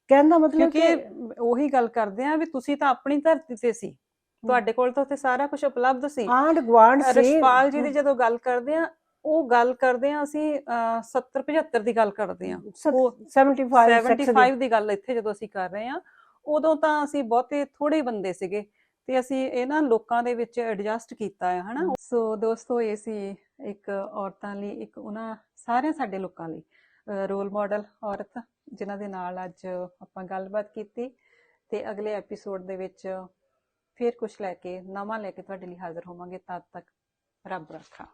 ਕਹਿੰਦਾ ਮਤਲਬ ਕਿ ਉਹੀ ਗੱਲ ਕਰਦੇ ਆ ਵੀ ਤੁਸੀਂ ਤਾਂ ਆਪਣੀ ਧਰਤੀ ਤੇ ਸੀ। ਤੁਹਾਡੇ ਕੋਲ ਤਾਂ ਉੱਥੇ ਸਾਰਾ ਕੁਝ ਉਪਲਬਧ ਸੀ। ਆਂਡ ਗਵਾਂਡ ਸੀ। ਰਸ਼ਪਾਲ ਜੀ ਦੀ ਜਦੋਂ ਗੱਲ ਕਰਦੇ ਆ ਉਹ ਗੱਲ ਕਰਦੇ ਆ ਅਸੀਂ 70 75 ਦੀ ਗੱਲ ਕਰਦੇ ਆ ਸਤ- ਉਹ 75 sex ਦੀ। 75 ਦੀ ਗੱਲ ਇੱਥੇ ਜਦੋਂ ਅਸੀਂ ਕਰ ਰਹੇ ਆ ਉਦੋਂ ਤਾਂ ਅਸੀਂ ਬਹੁਤੇ ਥੋੜੇ ਬੰਦੇ ਸੀਗੇ ਤੇ ਅਸੀਂ ਇਹਨਾਂ ਲੋਕਾਂ ਦੇ ਵਿੱਚ ਐਡਜਸਟ ਕੀਤਾ ਹੈ ਹਨਾ? ਸੋ ਦੋਸਤੋ ਇਹ ਸੀ ਇੱਕ ਔਰਤਾਂ ਲਈ ਇੱਕ ਉਹਨਾਂ ਸਾਰਿਆਂ ਸਾਡੇ ਲੋਕਾਂ ਲਈ ਰੋਲ ਮਾਡਲ ਔਰਤ ਜਿਨ੍ਹਾਂ ਦੇ ਨਾਲ ਅੱਜ ਆਪਾਂ ਗੱਲਬਾਤ ਕੀਤੀ ਤੇ ਅਗਲੇ ਐਪੀਸੋਡ ਦੇ ਵਿੱਚ ਫਿਰ ਕੁਝ ਲੈ ਕੇ ਨਵਾਂ ਲੈ ਕੇ ਤੁਹਾਡੇ ਲਈ ਹਾਜ਼ਰ ਹੋਵਾਂਗੇ। ਤਦ ਤੱਕ ਰੱਬ ਰੱਖਾ।